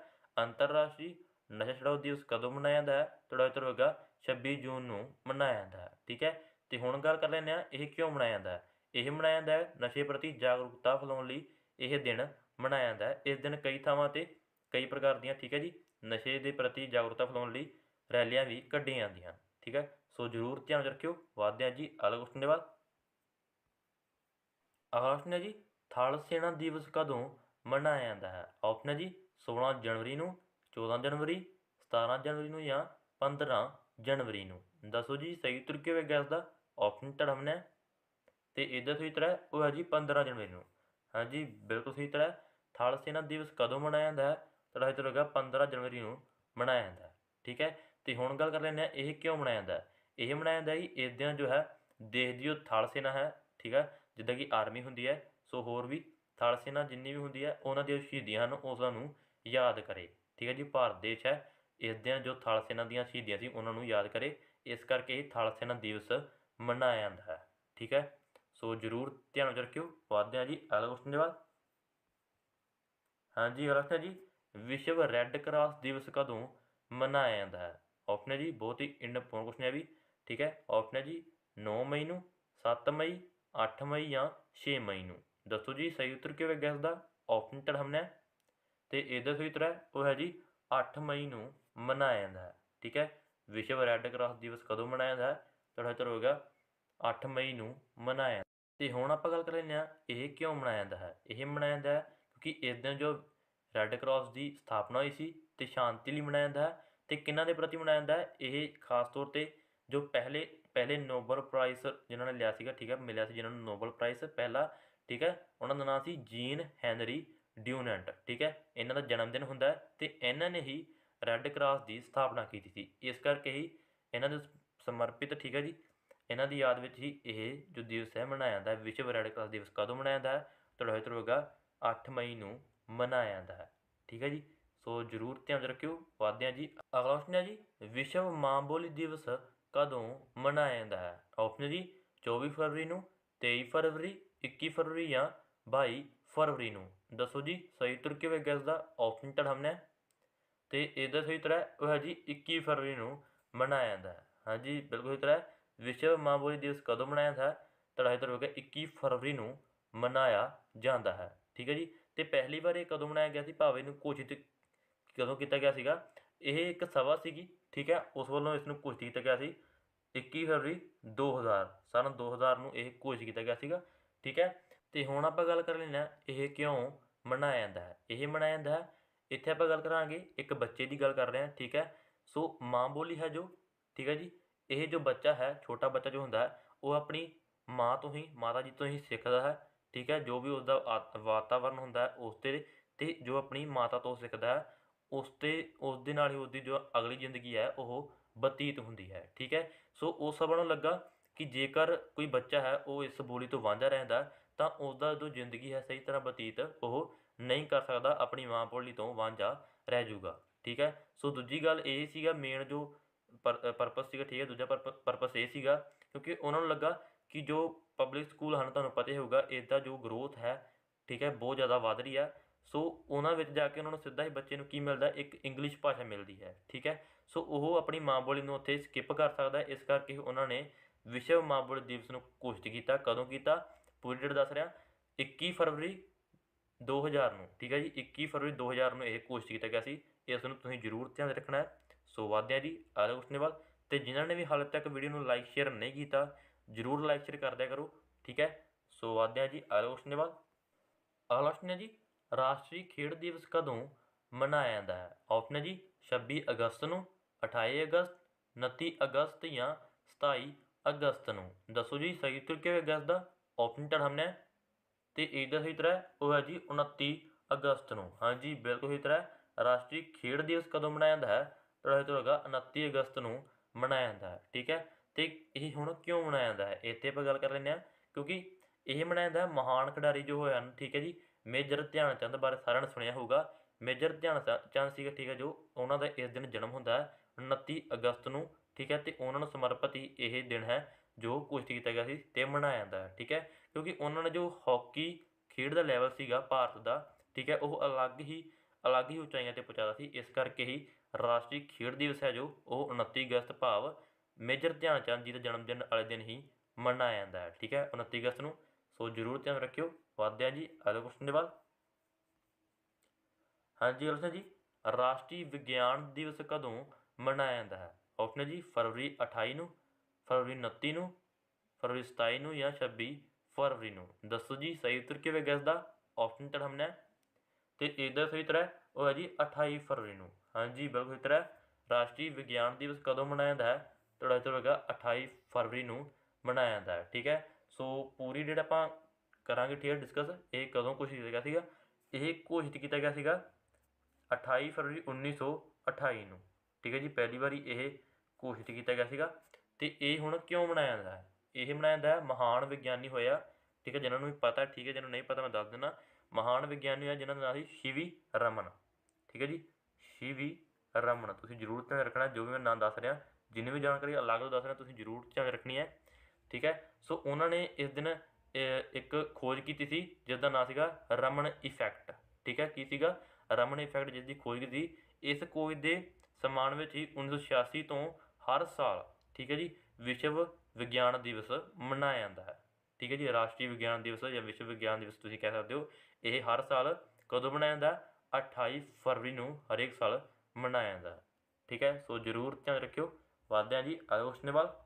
ਅੰਤਰਰਾਸ਼ਟਰੀ ਨਸ਼ਾ ਛੁਡਾਊ ਦਿਵਸ ਕਦੋਂ ਮਨਾਇਆ ਜਾਂਦਾ ਹੈ? ਤੁਹਾਡਾ ਉੱਤਰ ਹੋਵੇਗਾ 26 ਜੂਨ ਨੂੰ ਮਨਾਇਆ ਜਾਂਦਾ ਹੈ। ਠੀਕ ਹੈ? ਤੇ ਹੁਣ ਗੱਲ ਕਰ ਲੈਂਦੇ ਆ ਇਹ ਕਿਉਂ ਮਨਾਇਆ ਜਾਂਦਾ ਹੈ? ਇਹ ਮਨਾਇਆ ਜਾਂਦਾ ਹੈ ਨਸ਼ੇ ਪ੍ਰਤੀ ਜਾਗਰੂਕਤਾ ਫੈਲਾਉਣ ਲਈ ਇਹ ਦਿਨ ਮਨਾਇਆ ਜਾਂਦਾ ਹੈ। ਇਸ ਦਿਨ ਕਈ ਥਾਵਾਂ ਤੇ ਕਈ ਪ੍ਰਕਾਰ ਦੀਆਂ, ਠੀਕ ਹੈ ਜੀ, ਨਸ਼ੇ ਦੇ ਪ੍ਰਤੀ ਜਾਗਰੂਕਤਾ ਫੈਲਾਉਣ ਲਈ ਰੈਲੀਆਂ ਵੀ ਕੱਢੀਆਂ ਜਾਂਦੀਆਂ, ਠੀਕ ਹੈ। ਸੋ ਜਰੂਰ ਧਿਆਨ ਰੱਖਿਓ। ਵਾਦਦੇ ਹਾਂ ਜੀ, ਅਗਲੇ ਕੁਐਸਚਨ ਦੇ ਬਾਅਦ ਅਗਲਾ question ਜੀ, ਥਲ ਸੈਨਾ ਦਿਵਸ ਕਦੋਂ ਮਨਾਇਆ ਜਾਂਦਾ ਹੈ? ਆਪਸ਼ਨ ਜੀ 16 ਜਨਵਰੀ ਨੂੰ 14 ਜਨਵਰੀ 17 ਜਨਵਰੀ ਨੂੰ ਜਾਂ 15 ਜਨਵਰੀ ਨੂੰ। ਦੱਸੋ ਜੀ, ਸਹੀ ਉੱਤਰ ਕੀ ਹੋਵੇਗਾ ਇਸ ਦਾ। ਆਪਸ਼ਨ ਟੜਮਣਾ ਤੇ ਇਹਦਾ ਸਹੀ ਤਰ੍ਹਾਂ ਉਹ ਹੈ ਜੀ 15 ਜਨਵਰੀ ਨੂੰ। ਹਾਂਜੀ, ਬਿਲਕੁਲ ਸਹੀ ਤਰ੍ਹਾਂ ਹੈ। ਥਲ ਸੈਨਾ ਦਿਵਸ ਕਦੋਂ ਮਨਾਇਆ ਜਾਂਦਾ ਹੈ? ਤੁਹਾਡਾ ਉੱਤਰ ਹੋਵੇਗਾ 15 ਜਨਵਰੀ ਨੂੰ ਮਨਾਇਆ ਜਾਂਦਾ ਹੈ। ਠੀਕ ਹੈ? ਤੇ ਹੁਣ ਗੱਲ ਕਰ ਲੈਂਦੇ ਆ ਇਹ ਕਿਉਂ ਮਨਾਇਆ ਜਾਂਦਾ ਹੈ? ਇਹ ਮਨਾਇਆ ਜਾਂਦਾ ਜੀ ਇਸ ਦਿਨ ਜੋ ਹੈ, ਦੇਸ਼ ਦੀ ਜੋ ਥਲ ਸੈਨਾ ਹੈ, ਠੀਕ ਹੈ, ਜਿੱਦਾਂ ਕਿ ਆਰਮੀ ਹੁੰਦੀ ਹੈ, ਸੋ ਹੋਰ ਵੀ ਥਲ ਸੈਨਾ ਜਿੰਨੀ ਵੀ ਹੁੰਦੀ ਹੈ, ਉਹਨਾਂ ਦੀਆਂ ਸ਼ਹੀਦੀਆਂ ਹਨ ਉਸਾਂ ਨੂੰ ਯਾਦ ਕਰੇ। ਠੀਕ ਹੈ ਜੀ, ਭਾਰਤ ਦੇਸ਼ ਹੈ ਇਸ ਦਿਨ ਜੋ ਥਲ ਸੈਨਾ ਦੀਆਂ ਸ਼ਹੀਦੀਆਂ ਸੀ, ਉਹਨਾਂ ਨੂੰ ਯਾਦ ਕਰੇ। ਇਸ ਕਰਕੇ ਇਹ ਥਲ ਸੈਨਾ ਦਿਵਸ ਮਨਾਇਆ ਜਾਂਦਾ ਹੈ। ਠੀਕ ਹੈ? ਸੋ ਜਰੂਰ ਧਿਆਨ ਵਿੱਚ ਰੱਖਿਓ। ਵਾਦਦੇ ਹਾਂ ਜੀ, ਅਗਲਾ ਕੁਐਸਚਨ ਦੇ ਬਾਅਦ ਹਾਂਜੀ, ਅਗਲਾ ਹੈ ਜੀ, ਵਿਸ਼ਵ ਰੈੱਡ ਕਰਾਸ ਦਿਵਸ ਕਦੋਂ ਮਨਾਇਆ ਜਾਂਦਾ ਹੈ? ਆਪਸ਼ਨ ਹੈ ਜੀ, ਬਹੁਤ ਹੀ ਇੰਪੋਰਟੈਂਟ ਕੁਐਸਚਨ ਹੈ ਵੀ। ਠੀਕ ਹੈ? ਆਪਸ਼ਨ ਹੈ ਜੀ 9 ਮਈ ਨੂੰ 7 ਮਈ 8 ਮਈ ਜਾਂ 6 ਮਈ ਨੂੰ। ਦੱਸੋ ਜੀ, ਸਹੀ ਉੱਤਰ ਕੀ ਹੋਵੇਗਾ ਇਸ ਦਾ ਆਪਸ਼ਨ ਟੜਮਣਾ ਤੇ ਇਹਦਾ ਸਹੀ ਉੱਤਰ ਹੈ, ਉਹ ਹੈ ਜੀ 8 ਮਈ ਨੂੰ ਮਨਾਇਆ ਜਾਂਦਾ ਹੈ। ਠੀਕ ਹੈ? ਵਿਸ਼ਵ ਰੈੱਡ ਕਰਾਸ ਦਿਵਸ ਕਦੋਂ ਮਨਾਇਆ ਜਾਂਦਾ ਹੈ? ਤੁਹਾਡਾ ਉੱਤਰ ਹੋਵੇਗਾ 8 ਮਈ ਨੂੰ ਮਨਾਇਆ ਤੇ ਹੁਣ ਆਪਾਂ ਗੱਲ ਕਰ ਲੈਂਦੇ ਹਾਂ, ਇਹ ਕਿਉਂ ਮਨਾਇਆ ਜਾਂਦਾ ਹੈ? ਇਹ ਮਨਾਇਆ ਜਾਂਦਾ ਹੈ ਕਿਉਂਕਿ ਇਸ ਦਿਨ ਜੋ ਰੈੱਡ ਕਰਾਸ ਦੀ ਸਥਾਪਨਾ ਹੋਈ ਸੀ ਤੇ ਸ਼ਾਂਤੀ ਲਈ ਮਨਾਇਆ ਜਾਂਦਾ ਹੈ। ਤੇ ਕਿਹਨਾਂ ਦੇ ਪ੍ਰਤੀ ਮਨਾਇਆ ਜਾਂਦਾ ਹੈ? ਇਹ ਖਾਸ ਤੌਰ ਤੇ ਜੋ ਪਹਿਲੇ ਪਹਿਲੇ ਨੋਬਲ ਪ੍ਰਾਈਜ਼ ਜਿਨ੍ਹਾਂ ਨੇ ਲਿਆ ਸੀਗਾ, ਠੀਕ ਹੈ, ਮਿਲਿਆ ਸੀ ਜਿਨ੍ਹਾਂ ਨੂੰ ਨੋਬਲ ਪ੍ਰਾਈਜ਼ ਪਹਿਲਾ, ਠੀਕ ਹੈ, ਉਹਨਾਂ ਦਾ ਨਾਮ ਸੀ ਜੀਨ ਹੈਨਰੀ ਡਿਊਨੈਂਟ ਠੀਕ ਹੈ, ਇਹਨਾਂ ਦਾ ਜਨਮ ਦਿਨ ਹੁੰਦਾ ਹੈ ਤੇ ਇਹਨਾਂ ਨੇ ਹੀ ਰੈੱਡ ਕਰਾਸ ਦੀ ਸਥਾਪਨਾ ਕੀਤੀ ਸੀ। ਇਸ ਕਰਕੇ ਹੀ ਇਹਨਾਂ ਦੇ ਸਮਰਪਿਤ, ਠੀਕ ਹੈ ਜੀ ਇਹਨਾਂ ਦੀ ਯਾਦ ਵਿੱਚ ਹੀ ਇਹ ਜੋ ਦਿਵਸ ਹੈ ਮਨਾਇਆ ਜਾਂਦਾ ਹੈ, ਵਿਸ਼ਵ ਰੈੱਡ ਕਰਾਸ ਦਿਵਸ ਕਦੋਂ ਮਨਾਇਆ ਜਾਂਦਾ ਹੈ? ਤੁਹਾਡਾ ਉੱਤਰ ਹੋਵੇਗਾ 8 ਮਈ ਨੂੰ ਮਨਾਇਆ ਜਾਂਦਾ ਹੈ। ਠੀਕ ਹੈ ਜੀ? ਸੋ ਜਰੂਰ ਧਿਆਨ 'ਚ ਰੱਖਿਓ। ਵਾਦਦੇ ਹਾਂ ਜੀ। ਅਗਲਾ question ਹੈ ਜੀ, ਵਿਸ਼ਵ ਮਾਂ ਬੋਲੀ ਦਿਵਸ ਕਦੋਂ ਮਨਾਇਆ ਜਾਂਦਾ ਹੈ? ਆਪਸ਼ਨ ਜੀ 24 ਫਰਵਰੀ ਨੂੰ 23 ਫਰਵਰੀ 21 ਫਰਵਰੀ ਜਾਂ 22 ਫਰਵਰੀ ਨੂੰ। ਦੱਸੋ ਜੀ, ਸਹੀ ਉੱਤਰ ਕੀ ਹੋਵੇਗਾ ਇਸ ਦਾ ਆਪਸ਼ਨ ਟੜਮਣਾ ਤੇ ਇਹਦਾ ਸਹੀ ਉੱਤਰ ਹੈ, ਉਹ ਹੈ ਜੀ 21 ਫਰਵਰੀ ਨੂੰ ਮਨਾਇਆ ਜਾਂਦਾ ਹੈ। ਹਾਂਜੀ, ਬਿਲਕੁਲ ਸਹੀ ਉੱਤਰ ਹੈ। ਵਿਸ਼ਵ ਮਾਂ ਬੋਲੀ ਦਿਵਸ ਕਦੋਂ ਮਨਾਇਆ ਜਾਂਦਾ ਹੈ? ਤੁਹਾਡਾ ਉੱਤਰ ਹੋਵੇਗਾ 21 ਫਰਵਰੀ ਨੂੰ ਮਨਾਇਆ ਜਾਂਦਾ ਹੈ। ਠੀਕ ਹੈ ਜੀ? ਤੇ ਪਹਿਲੀ ਵਾਰ ਇਹ ਕਦੋਂ ਮਨਾਇਆ ਗਿਆ ਸੀ? ਭਾਵੇਂ ਨੂੰ ਘੋਸ਼ਿਤ ਕਦੋਂ ਕੀਤਾ ਗਿਆ ਸੀਗਾ? ਇਹ ਇੱਕ ਸਭਾ ਸੀਗੀ, ਠੀਕ ਹੈ? ਉਸ ਵੱਲੋਂ ਇਸ ਨੂੰ ਘੋਸ਼ਿਤ ਕੀਤਾ ਗਿਆ ਸੀ 21 ਫਰਵਰੀ 2000 ਸਨ 2000 ਨੂੰ ਇਹ ਘੋਸ਼ਿਤ ਕੀਤਾ ਗਿਆ ਸੀਗਾ, ਠੀਕ ਹੈ? ਤੇ ਹੁਣ ਆਪਾਂ ਗੱਲ ਕਰ ਲੈਂਦੇ ਹਾਂ, ਇਹ ਕਿਉਂ ਮਨਾਇਆ ਜਾਂਦਾ ਹੈ? ਇਹ ਮਨਾਇਆ ਜਾਂਦਾ ਹੈ, ਇੱਥੇ ਆਪਾਂ ਗੱਲ ਕਰਾਂਗੇ, ਇੱਕ ਬੱਚੇ ਦੀ ਗੱਲ ਕਰ ਰਹੇ ਹਾਂ, ਠੀਕ ਹੈ? ਸੋ ਮਾਂ ਬੋਲੀ ਹੈ ਜੋ, ਠੀਕ ਹੈ ਜੀ? ਇਹ ਜੋ ਬੱਚਾ ਹੈ, ਛੋਟਾ ਬੱਚਾ ਜੋ ਹੁੰਦਾ ਹੈ, ਉਹ ਆਪਣੀ ਮਾਂ ਤੋਂ ਹੀ, ਮਾਤਾ ਜੀ ਤੋਂ ਹੀ ਸਿੱਖਦਾ ਹੈ, ਠੀਕ ਹੈ, ਜੋ ਵੀ ਉਸਦਾ ਆ- ਵਾਤਾਵਰਨ ਹੁੰਦਾ ਹੈ, ਉਸ ਤੇ ਅਤੇ ਜੋ ਆਪਣੀ ਮਾਤਾ ਤੋਂ ਸਿੱਖਦਾ ਹੈ, ਉਸ ਤੇ, ਉਸ ਦੇ ਨਾਲ ਹੀ ਉਸਦੀ ਜੋ ਅਗਲੀ ਜ਼ਿੰਦਗੀ ਹੈ, ਉਹ ਬਤੀਤ ਹੁੰਦੀ ਹੈ, ਠੀਕ ਹੈ, ਸੋ ਉਸ ਸਭ ਨੂੰ ਲੱਗਾ ਕਿ ਜੇਕਰ ਕੋਈ ਬੱਚਾ ਹੈ, ਉਹ ਇਸ ਬੋਲੀ ਤੋਂ ਵਾਂਝਾ ਰਹਿੰਦਾ ਤਾਂ ਉਸਦਾ ਜੋ ਜ਼ਿੰਦਗੀ ਹੈ, ਸਹੀ ਤਰ੍ਹਾਂ ਬਤੀਤ ਉਹ ਨਹੀਂ ਕਰ ਸਕਦਾ, ਆਪਣੀ ਮਾਂ ਬੋਲੀ ਤੋਂ ਵਾਂਝਾ ਰਹਿ ਜਾਊਗਾ, ਠੀਕ ਹੈ, ਸੋ ਦੂਜੀ ਗੱਲ ਇਹ ਸੀਗਾ ਮੇਨ ਜੋ ਪਰ ਪਰਪਸ ਸੀਗਾ, ਠੀਕ ਹੈ, ਦੂਜਾ ਪਰਪਸ ਇਹ ਸੀਗਾ, ਕਿਉਂਕਿ ਉਹਨਾਂ ਨੂੰ ਲੱਗਾ ਕਿ ਜੋ ਪਬਲਿਕ ਸਕੂਲ ਹਨ, ਤੁਹਾਨੂੰ ਪਤਾ ਹੀ ਹੋਊਗਾ ਇਸ ਦਾ ਜੋ ਗਰੋਥ ਹੈ, ਠੀਕ ਹੈ, ਬਹੁਤ ਜ਼ਿਆਦਾ ਵੱਧ ਰਹੀ ਹੈ, ਸੋ ਉਹਨਾਂ ਵਿੱਚ ਜਾ ਕੇ ਉਹਨਾਂ ਨੂੰ ਸਿੱਧਾ ਹੀ ਬੱਚੇ ਨੂੰ ਕੀ ਮਿਲਦਾ, ਇੱਕ ਇੰਗਲਿਸ਼ ਭਾਸ਼ਾ ਮਿਲਦੀ ਹੈ, ਠੀਕ ਹੈ, ਸੋ ਉਹ ਆਪਣੀ ਮਾਂ ਬੋਲੀ ਨੂੰ ਉੱਥੇ ਸਕਿਪ ਕਰ ਸਕਦਾ ਇਸ ਕਰਕੇ ਉਹਨਾਂ ਨੇ ਵਿਸ਼ਵ ਮਾਂ ਬੋਲੀ ਦਿਵਸ ਨੂੰ ਘੋਸ਼ਿਤ ਕੀਤਾ, ਕਦੋਂ ਕੀਤਾ, ਪੂਰੀ ਡੇਟ ਦੱਸ ਰਿਹਾ 21 ਫਰਵਰੀ 2000 ਨੂੰ, ਠੀਕ ਹੈ ਜੀ 21 ਫਰਵਰੀ 2000 ਨੂੰ ਇਹ ਘੋਸ਼ਿਤ ਕੀਤਾ ਗਿਆ ਸੀ, ਇਸ ਨੂੰ ਤੁਸੀਂ ਜ਼ਰੂਰ ਧਿਆਨ ਰੱਖਣਾ ਹੈ। ਸੋ ਵਾਦਿਆ ਜੀ ਅਗਲੇ ਕੁਐਸਚਨ ਦੇ ਬਾਅਦ ਤੇ ਜਿਨ੍ਹਾਂ ਨੇ ਵੀ ਹਾਲੇ ਤੱਕ ਵੀਡੀਓ ਨੂੰ ਲਾਈਕ ਸ਼ੇਅਰ ਨਹੀਂ ਕੀਤਾ, ਜ਼ਰੂਰ ਲਾਈਕ ਸ਼ੇਅਰ ਕਰ ਦਿਆ ਕਰੋ, ਠੀਕ ਹੈ? ਸੋ ਵਾਦਿਆ ਜੀ ਅਗਲੇ ਕੁਐਸਚਨ ਦੇ ਬਾਅਦ ਅਗਲਾ ਜੀ, ਰਾਸ਼ਟਰੀ ਖੇਡ ਦਿਵਸ ਕਦੋਂ ਮਨਾਇਆ ਜਾਂਦਾ ਹੈ? ਆਪਸ਼ਨ ਹੈ ਜੀ 26 ਅਗਸਤ ਨੂੰ 28 ਅਗਸਤ 29 ਅਗਸਤ ਜਾਂ 27 ਅਗਸਤ ਨੂੰ। ਦੱਸੋ ਜੀ, ਸਹੀ ਉੱਤਰ ਕੀ ਹੋਵੇਗਾ ਦਾ? ਆਪਸ਼ਨ ਟਰ ਹਮਨੇ ਤੇ ਇਸ ਸਹੀ ਤਰ੍ਹਾਂ ਉਹ ਹੈ ਜੀ 29 ਅਗਸਤ ਨੂੰ। ਹਾਂਜੀ, ਬਿਲਕੁਲ ਸਹੀ ਤਰ੍ਹਾਂ ਰਾਸ਼ਟਰੀ ਖੇਡ ਦਿਵਸ ਕਦੋਂ ਮਨਾਇਆ ਜਾਂਦਾ ਹੈ? ਤੁਹਾਡਾ ਉੱਤਰ 29 ਅਗਸਤ ਨੂੰ ਮਨਾਇਆ ਜਾਂਦਾ ਹੈ, ਠੀਕ ਹੈ? ਤੇ ਇਹ ਹੁਣ ਕਿਉਂ ਮਨਾਇਆ ਜਾਂਦਾ ਹੈ? ਇੱਥੇ ਆਪਾਂ ਗੱਲ ਕਰ ਲੈਂਦੇ ਹਾਂ, ਕਿਉਂਕਿ ਇਹ ਮਨਾਇਆ ਜਾਂਦਾ ਹੈ ਮਹਾਨ ਖਿਡਾਰੀ ਜੋ ਹੋਏ ਹਨ, ਠੀਕ ਹੈ ਜੀ? ਮੇਜਰ ਧਿਆਨ ਚੰਦ ਬਾਰੇ ਸਾਰਿਆਂ ਨੇ ਸੁਣਿਆ ਹੋਊਗਾ। ਮੇਜਰ ਧਿਆਨ ਚ- ਚੰਦ ਸੀਗਾ, ਠੀਕ ਹੈ ਜੋ, ਉਹਨਾਂ ਦਾ ਇਸ ਦਿਨ ਜਨਮ ਹੁੰਦਾ ਹੈ 29 ਅਗਸਤ ਨੂੰ, ਠੀਕ ਹੈ? ਤੇ ਉਹਨਾਂ ਨੂੰ ਸਮਰਪਿਤ ਹੀ ਇਹ ਦਿਨ ਹੈ ਜੋ ਕੁਸ਼ਤੀ ਕੀਤਾ ਗਿਆ ਸੀ ਤੇ ਮਨਾਇਆ ਜਾਂਦਾ ਹੈ, ਠੀਕ ਹੈ? ਕਿਉਂਕਿ ਉਹਨਾਂ ਨੇ ਜੋ ਹਾਕੀ ਖੇਡ ਦਾ ਲੈਵਲ ਸੀਗਾ ਭਾਰਤ ਦਾ, ਠੀਕ ਹੈ? ਉਹ ਅਲੱਗ ਹੀ ਅਲੱਗ ਹੀ ਉਚਾਈਆਂ ਤੇ ਪਹੁੰਚਾਇਆ ਸੀ, ਇਸ ਕਰਕੇ ਹੀ ਰਾਸ਼ਟਰੀ ਖੇਡ ਦਿਵਸ ਹੈ ਜੋ ਉਹ 29 ਅਗਸਤ ਭਾਵ ਮੇਜਰ ਧਿਆਨ ਚੰਦ ਜੀ ਦੇ ਜਨਮ ਦਿਨ ਵਾਲੇ ਦਿਨ ਹੀ ਮਨਾਇਆ ਜਾਂਦਾ ਹੈ। ਠੀਕ ਹੈ 29 ਅਗਸਤ ਨੂੰ। ਸੋ ਜ਼ਰੂਰ ਧਿਆਨ ਰੱਖਿਓ। ਵਾਦਿਆ ਜੀ। ਅਗਲੇ ਕੁਐਸਚਨ ਦੇ ਬਾਅਦ। ਹਾਂਜੀ ਅਲਸਾ ਜੀ। ਰਾਸ਼ਟਰੀ ਵਿਗਿਆਨ ਦਿਵਸ ਕਦੋਂ ਮਨਾਇਆ ਜਾਂਦਾ ਹੈ? ਆਪਸ਼ਨ ਜੀ, ਫਰਵਰੀ 28 ਨੂੰ, ਫਰਵਰੀ 29 ਨੂੰ, ਫਰਵਰੀ 27 ਨੂੰ ਜਾਂ 26 ਫਰਵਰੀ ਨੂੰ। ਦੱਸੋ ਜੀ, ਸਹੀ ਉੱਤਰ ਕਿਵੇਂ ਗੈਸ ਦਾ? ਆਪਸ਼ਨ ਤਾਂ ਹਮਨੇ ਤੇ ਇਹਦਾ ਸਹੀ ਉੱਤਰ ਹੈ, ਉਹ ਹੈ ਜੀ 28 ਫਰਵਰੀ ਨੂੰ। ਹਾਂਜੀ, ਬਿਲਕੁਲ ਸਹੀ ਉੱਤਰ ਹੈ। ਰਾਸ਼ਟਰੀ ਵਿਗਿਆਨ ਦਿਵਸ ਕਦੋਂ ਮਨਾਇਆ ਜਾਂਦਾ ਹੈ? ਤੁਹਾਡਾ ਇੱਥੇ ਹੋਏਗਾ 28 ਫਰਵਰੀ ਨੂੰ ਮਨਾਇਆ ਜਾਂਦਾ ਹੈ, ਠੀਕ ਹੈ। ਸੋ ਪੂਰੀ ਡੇਟ ਆਪਾਂ ਕਰਾਂਗੇ ਠੀਕ ਹੈ ਡਿਸਕਸ ਇਹ ਕਦੋਂ ਘੋਸ਼ਿਤ ਕੀਤਾ ਗਿਆ ਸੀਗਾ? ਇਹ ਘੋਸ਼ਿਤ ਕੀਤਾ ਗਿਆ ਸੀਗਾ 28 ਫਰਵਰੀ 1928 ਨੂੰ, ਠੀਕ ਹੈ ਜੀ। ਪਹਿਲੀ ਵਾਰੀ ਇਹ ਘੋਸ਼ਿਤ ਕੀਤਾ ਗਿਆ ਸੀਗਾ। ਤੇ ਇਹ ਹੁਣ ਕਿਉਂ ਮਨਾਇਆ ਜਾਂਦਾ ਹੈ? ਇਹ ਮਨਾਇਆ ਜਾਂਦਾ ਹੈ ਮਹਾਨ ਵਿਗਿਆਨੀ ਹੋਇਆ, ਠੀਕ ਹੈ, ਜਿਨ੍ਹਾਂ ਨੂੰ ਵੀ ਪਤਾ ਠੀਕ ਹੈ ਜਿਹਨਾਂ ਨੂੰ ਨਹੀਂ ਪਤਾ ਮੈਂ ਦੱਸ ਦਿੰਦਾ। ਮਹਾਨ ਵਿਗਿਆਨੀ ਹੋਇਆ, ਜਿਨ੍ਹਾਂ ਦਾ ਨਾਮ ਸੀ ਸ਼ਿਵੀ ਰਮਨ, ਠੀਕ ਹੈ ਜੀ। ਸ਼ਿਵੀ ਰਮਨ, ਤੁਸੀਂ ਜ਼ਰੂਰ ਧਿਆਨ ਰੱਖਣਾ, ਜੋ ਵੀ ਮੈਂ ਨਾਂ ਦੱਸ ਰਿਹਾ, ਜਿੰਨੀ ਵੀ ਜਾਣਕਾਰੀ ਅਲੱਗ ਤੋਂ ਦੱਸ ਰਿਹਾ, ਤੁਸੀਂ ਜ਼ਰੂਰ ਧਿਆਨ ਰੱਖਣੀ ਹੈ, ਠੀਕ ਹੈ? ਸੋ ਉਹਨਾਂ ਨੇ ਇਸ ਦਿਨ ਇੱਕ ਖੋਜ ਕੀਤੀ ਸੀ ਜਿਸ ਦਾ ਨਾਮ ਸੀਗਾ ਰਮਨ ਇਫੈਕਟ ਠੀਕ ਹੈ? ਕੀ ਸੀਗਾ? ਰਮਨ ਇਫੈਕਟ ਜਿਸ ਦੀ ਖੋਜ ਕੀਤੀ ਇਸ ਖੋਜ ਦੇ ਸਮਾਨ ਵਿੱਚ ਹੀ 1986 ਤੋਂ ਹਰ ਸਾਲ, ਠੀਕ ਹੈ ਜੀ, ਵਿਸ਼ਵ ਵਿਗਿਆਨ ਦਿਵਸ ਮਨਾਇਆ ਜਾਂਦਾ ਹੈ, ਠੀਕ ਹੈ ਜੀ, ਰਾਸ਼ਟਰੀ ਵਿਗਿਆਨ ਦਿਵਸ ਜਾਂ ਵਿਸ਼ਵ ਵਿਗਿਆਨ ਦਿਵਸ ਤੁਸੀਂ ਕਹਿ ਸਕਦੇ ਹੋ, ਇਹ ਹਰ ਸਾਲ ਕਦੋਂ ਮਨਾਇਆ ਜਾਂਦਾ 28 ਫਰਵਰੀ ਨੂੰ ਹਰੇਕ ਸਾਲ ਮਨਾਇਆ ਜਾਂਦਾ ਹੈ। ਠੀਕ ਹੈ? ਸੋ ਜ਼ਰੂਰ ਧਿਆਨ ਰੱਖਿਓ। ਵਾਦਿਆਂ ਜੀ ਅਗਲੇ ਕੁਐਸਚਨ ਦੇ ਬਾਅਦ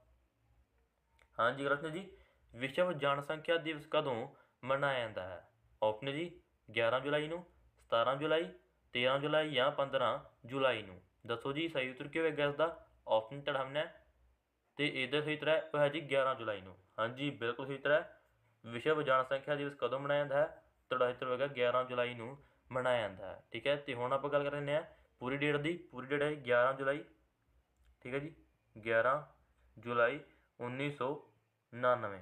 ਹਾਂਜੀ ਅਗਲਾ ਜੀ, ਵਿਸ਼ਵ ਜਨਸੰਖਿਆ ਦਿਵਸ ਕਦੋਂ ਮਨਾਇਆ ਜਾਂਦਾ ਹੈ? ਆਪਸ਼ਨ ਜੀ 11 ਜੁਲਾਈ ਨੂੰ 17 ਜੁਲਾਈ 13 ਜੁਲਾਈ ਜਾਂ 15 ਜੁਲਾਈ ਨੂੰ। ਦੱਸੋ ਜੀ, ਸਹੀ ਉੱਤਰ ਕੀ ਹੋਵੇਗਾ ਇਸ ਦਾ ਆਪਸ਼ਨ ਤੜਾਮਣਾ ਤੇ ਇਹਦਾ ਸਹੀ ਤਰ੍ਹਾਂ ਉਹ ਹੈ ਜੀ 11 ਜੁਲਾਈ ਨੂੰ। ਹਾਂਜੀ ਬਿਲਕੁਲ ਸਹੀ ਤਰ੍ਹਾਂ ਵਿਸ਼ਵ ਜਨਸੰਖਿਆ ਦਿਵਸ ਕਦੋਂ ਮਨਾਇਆ ਜਾਂਦਾ ਹੈ? ਤੁਹਾਡਾ ਉੱਤਰ ਹੋਵੇਗਾ 11 ਜੁਲਾਈ ਨੂੰ ਮਨਾਇਆ ਜਾਂਦਾ ਹੈ, ਠੀਕ ਹੈ? ਤੇ ਹੁਣ ਆਪਾਂ ਗੱਲ ਕਰ ਰਹੇ ਹਾਂ ਪੂਰੀ ਡੇਟ ਦੀ, ਪੂਰੀ ਡੇਟ ਹੈ 11 ਜੁਲਾਈ, ਠੀਕ ਹੈ ਜੀ? 11 ਜੁਲਾਈ 1999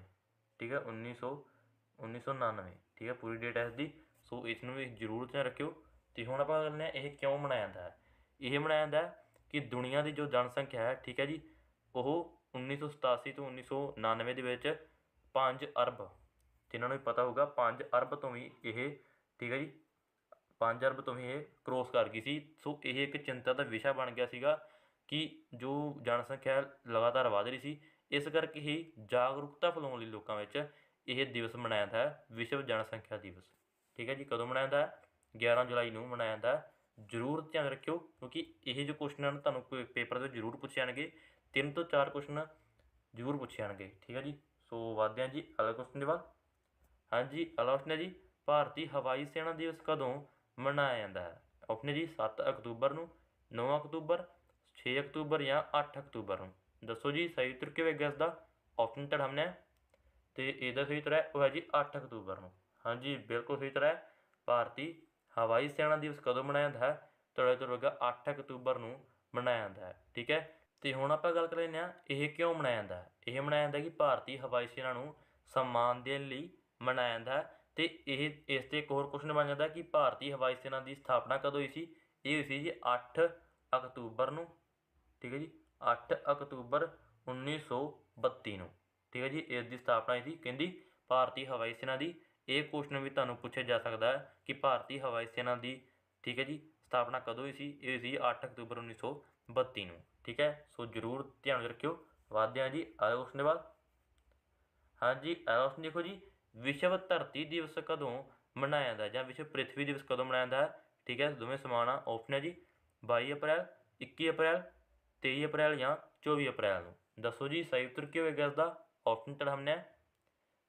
ਠੀਕ ਹੈ? 1900 1999 ਠੀਕ ਹੈ? ਪੂਰੀ ਡੇਟ ਹੈ ਇਸ ਦੀ ਸੋ ਇਸ ਨੂੰ ਵੀ ਜ਼ਰੂਰ ਧਿਆਨ ਰੱਖਿਓ। ਤੇ ਹੁਣ ਆਪਾਂ ਗੱਲ ਨੇ ਇਹ ਕਿਉਂ ਮਨਾਇਆ ਜਾਂਦਾ ਹੈ? ਇਹ ਮਨਾਇਆ ਜਾਂਦਾ ਹੈ ਕਿ ਦੁਨੀਆ ਦੀ ਜੋ ਜਨਸੰਖਿਆ ਹੈ, ਠੀਕ ਹੈ ਜੀ, ਉਹ 1987 ਤੋਂ 1999 ਦੇ ਵਿੱਚ 5 ਅਰਬ ਜਿਨ੍ਹਾਂ ਨੂੰ ਪਤਾ ਹੋਊਗਾ 5 ਅਰਬ ਤੋਂ ਵੀ ਇਹ, ਠੀਕ ਹੈ ਜੀ 5 ਅਰਬ ਤੋਂ ਵੀ ਇਹ ਕ੍ਰੋਸ ਕਰ ਗਈ ਸੀ। ਸੋ ਇਹ ਇੱਕ ਚਿੰਤਾ ਦਾ ਵਿਸ਼ਾ ਬਣ ਗਿਆ ਸੀਗਾ ਕਿ ਜੋ ਜਨਸੰਖਿਆ ਲਗਾਤਾਰ ਵਧ ਰਹੀ ਸੀ, ਇਸ ਕਰਕੇ ਹੀ ਜਾਗਰੂਕਤਾ ਫੈਲਾਉਣ ਲਈ ਲੋਕਾਂ ਵਿੱਚ ਇਹ ਦਿਵਸ ਮਨਾਇਆ ਜਾਂਦਾ ਹੈ, ਵਿਸ਼ਵ ਜਨਸੰਖਿਆ ਦਿਵਸ। ਠੀਕ ਹੈ ਜੀ, ਕਦੋਂ ਮਨਾਇਆ ਜਾਂਦਾ ਹੈ? 11 ਜੁਲਾਈ ਨੂੰ ਮਨਾਇਆ ਜਾਂਦਾ ਹੈ। ਜ਼ਰੂਰ ਧਿਆਨ ਰੱਖਿਓ, ਕਿਉਂਕਿ ਇਹ ਜੋ ਕੁਐਸਚਨ ਹਨ, ਤੁਹਾਨੂੰ ਕੋਈ ਪੇਪਰ ਦੇ ਵਿੱਚ ਜ਼ਰੂਰ ਪੁੱਛੇ ਜਾਣਗੇ। ਤਿੰਨ ਤੋਂ ਚਾਰ ਕੁਐਸਚਨ ਜ਼ਰੂਰ ਪੁੱਛੇ ਜਾਣਗੇ। ਠੀਕ ਹੈ ਜੀ, ਸੋ ਵਾਦਦੇ ਹਾਂ ਜੀ। ਅਗਲਾ ਕੁਐਸਚਨ ਦੇ ਬਾਅਦ ਹਾਂਜੀ, ਅਗਲਾ question ਹੈ ਜੀ, ਭਾਰਤੀ ਹਵਾਈ ਸੈਨਾ ਦਿਵਸ ਕਦੋਂ ਮਨਾਇਆ ਜਾਂਦਾ ਹੈ। ਆਪਸ਼ਨ ਜੀ 7 ਅਕਤੂਬਰ ਨੂੰ 9 ਅਕਤੂਬਰ 6 ਅਕਤੂਬਰ ਜਾਂ 8 ਅਕਤੂਬਰ ਨੂੰ। ਦੱਸੋ ਜੀ, ਸਹੀ ਉੱਤਰ ਕਿਵੇਂ ਗਿਆ ਇਸ ਦਾ? ਆਪਸ਼ਨ ਤਾਂ ਹਮਨੇ ਤੇ ਇਹਦਾ ਸਹੀ ਉੱਤਰ ਹੈ, ਉਹ ਹੈ ਜੀ 8 ਅਕਤੂਬਰ ਨੂੰ। ਹਾਂਜੀ, ਬਿਲਕੁਲ ਸਹੀ ਉੱਤਰ ਹੈ। ਭਾਰਤੀ ਹਵਾਈ ਸੈਨਾ ਦਿਵਸ ਕਦੋਂ ਮਨਾਇਆ ਜਾਂਦਾ ਹੈ? ਤੁਹਾਡਾ ਉੱਤਰ ਹੋਵੇਗਾ 8 ਅਕਤੂਬਰ ਨੂੰ ਮਨਾਇਆ ਜਾਂਦਾ ਹੈ। ਠੀਕ ਹੈ? ਤੇ ਹੁਣ ਆਪਾਂ ਗੱਲ ਕਰ ਲੈਂਦੇ ਹਾਂ, ਇਹ ਕਿਉਂ ਮਨਾਇਆ ਜਾਂਦਾ ਹੈ? ਇਹ ਮਨਾਇਆ ਜਾਂਦਾ ਕਿ ਭਾਰਤੀ ਹਵਾਈ ਸੈਨਾ ਨੂੰ ਸਨਮਾਨ ਦੇਣ ਲਈ ਮਨਾਇਆ ਜਾਂਦਾ ਹੈ। ਤੇ ਇਹ, ਇਸ ਤੇ ਇੱਕ ਹੋਰ ਕੁਐਸਚਨ ਬਣ ਜਾਂਦਾ ਕਿ ਭਾਰਤੀ ਹਵਾਈ ਸੈਨਾ ਦੀ ਸਥਾਪਨਾ ਕਦੋਂ ਹੋਈ ਸੀ? ਇਹ ਹੋਈ ਸੀ ਜੀ 8 ਅਕਤੂਬਰ ਨੂੰ, ਠੀਕ ਹੈ ਜੀ? 8 ਅਕਤੂਬਰ 1932 ਨੂੰ, ਠੀਕ ਹੈ ਜੀ? ਇਸ ਦੀ ਸਥਾਪਨਾ ਹੋਈ ਸੀ। ਕਹਿੰਦੀ ਭਾਰਤੀ ਹਵਾਈ ਸੈਨਾ ਦੀ ਇਹ ਕੁਐਸਚਨ ਵੀ ਤੁਹਾਨੂੰ ਪੁੱਛਿਆ ਜਾ ਸਕਦਾ ਹੈ ਕਿ ਭਾਰਤੀ ਹਵਾਈ ਸੈਨਾ ਦੀ, ਠੀਕ ਹੈ ਜੀ, ਸਥਾਪਨਾ ਕਦੋਂ ਹੋਈ ਸੀ? ਇਹ ਹੋਈ ਸੀ 8 ਅਕਤੂਬਰ 1932 ਨੂੰ, ਠੀਕ ਹੈ? ਸੋ ਜ਼ਰੂਰ ਧਿਆਨ ਰੱਖਿਓ। ਵਾਦਦੇ ਹਾਂ ਜੀ, ਅਗਲੇ ਕੁਐਸਚਨ ਦੇ ਬਾਅਦ। ਹਾਂਜੀ, ਅਗਲਾ question ਦੇਖੋ ਜੀ। ਵਿਸ਼ਵ ਧਰਤੀ ਦਿਵਸ ਕਦੋਂ ਮਨਾਇਆ ਜਾਂਦਾ ਹੈ? ਜਾਂ ਵਿਸ਼ਵ ਪ੍ਰਿਥਵੀ ਦਿਵਸ ਕਦੋਂ ਮਨਾਇਆ ਜਾਂਦਾ ਹੈ? ਠੀਕ ਹੈ, ਦੋਵੇਂ ਸਮਾਨ ਆ ਆਪਸ਼ਨ ਹੈ ਜੀ 22 ਅਪ੍ਰੈਲ 21 ਅਪ੍ਰੈਲ 23 ਅਪ੍ਰੈਲ ਜਾਂ 24 ਅਪ੍ਰੈਲ ਨੂੰ। ਦੱਸੋ ਜੀ, ਸਹੀ ਉੱਤਰ ਕੀ ਹੋਵੇਗਾ ਇਸ ਦਾ ਆਪਸ਼ਨ ਤਾਂ ਹਮਨੇ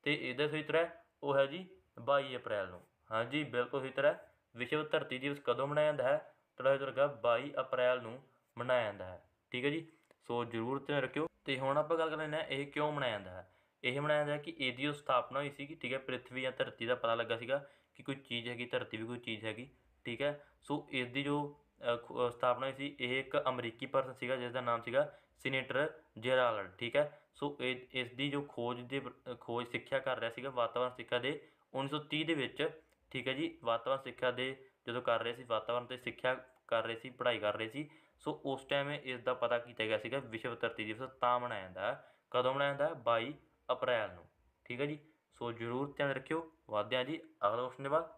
ਤੇ ਇਹਦਾ ਸਹੀ ਉੱਤਰ ਹੈ, ਉਹ ਹੈ ਜੀ 22 ਅਪ੍ਰੈਲ ਨੂੰ। ਹਾਂਜੀ, ਬਿਲਕੁਲ ਸਹੀ ਉੱਤਰ ਹੈ। ਵਿਸ਼ਵ ਧਰਤੀ ਦਿਵਸ ਕਦੋਂ ਮਨਾਇਆ ਜਾਂਦਾ ਹੈ? ਤੁਹਾਡਾ ਉੱਤਰ ਹੈਗਾ 22 ਅਪ੍ਰੈਲ ਨੂੰ ਮਨਾਇਆ ਜਾਂਦਾ ਹੈ। ਠੀਕ ਹੈ ਜੀ, ਸੋ ਜ਼ਰੂਰ ਧਿਆਨ ਰੱਖਿਓ। ਤੇ ਹੁਣ ਆਪਾਂ ਗੱਲ ਕਰ ਲੈਂਦੇ ਹਾਂ, ਇਹ ਕਿਉਂ ਮਨਾਇਆ ਜਾਂਦਾ ਹੈ? ਇਹ ਮਨਾਇਆ ਜਾਂਦਾ ਕਿ ਇਹਦੀ ਜੋ ਸਥਾਪਨਾ ਹੋਈ ਸੀਗੀ ਠੀਕ ਹੈ ਪ੍ਰਿਥਵੀ ਜਾਂ ਧਰਤੀ ਦਾ ਪਤਾ ਲੱਗਾ ਸੀਗਾ ਕਿ ਕੋਈ ਚੀਜ਼ ਹੈਗੀ ਧਰਤੀ ਵੀ ਕੋਈ ਚੀਜ਼ ਹੈਗੀ ਠੀਕ ਹੈ। ਸੋ ਇਸ ਦੀ ਜੋ ਅ, ਸਥਾਪਨਾ ਹੋਈ ਸੀ ਇਹ ਇੱਕ ਅਮਰੀਕੀ ਪਰਸਨ ਸੀਗਾ ਜਿਸ ਦਾ ਨਾਮ ਸੀਗਾ ਸੀਨੇਟਰ ਜੇਰਾਲਡ ਠੀਕ ਹੈ। ਸੋ ਇਹ ਇਸ ਦੀ ਜੋ ਖੋਜ ਦੇ ਖੋਜ ਸਿੱਖਿਆ ਕਰ ਰਿਹਾ ਸੀਗਾ ਵਾਤਾਵਰਣ ਸਿੱਖਿਆ ਦੇ 1930 ਦੇ ਵਿੱਚ ਠੀਕ ਹੈ ਜੀ ਵਾਤਾਵਰਣ ਸਿੱਖਿਆ ਦੇ ਜਦੋਂ ਕਰ ਰਹੇ ਸੀ ਵਾਤਾਵਰਣ ਤੇ ਸਿੱਖਿਆ ਕਰ ਰਹੇ ਸੀ ਪੜ੍ਹਾਈ ਕਰ ਰਹੇ ਸੀ। ਸੋ ਉਸ ਟਾਈਮ ਇਸ ਦਾ ਪਤਾ ਕੀਤਾ ਗਿਆ ਸੀਗਾ ਵਿਸ਼ਵ ਧਰਤੀ ਦਿਵਸ ਤਾਂ ਮਨਾਇਆ ਜਾਂਦਾ ਹੈ ਕਦੋਂ ਮਨਾਇਆ ਜਾਂਦਾ? ਹੈ 22 ਅਪ੍ਰੈਲ ਨੂੰ। ਠੀਕ ਹੈ ਜੀ? ਸੋ ਜ਼ਰੂਰ ਧਿਆਨ ਰੱਖਿਓ। ਵਾਧਿਆ ਜੀ। ਅਗਲਾ ਕੁਐਸਚਨ ਦੇ ਬਾਅਦ।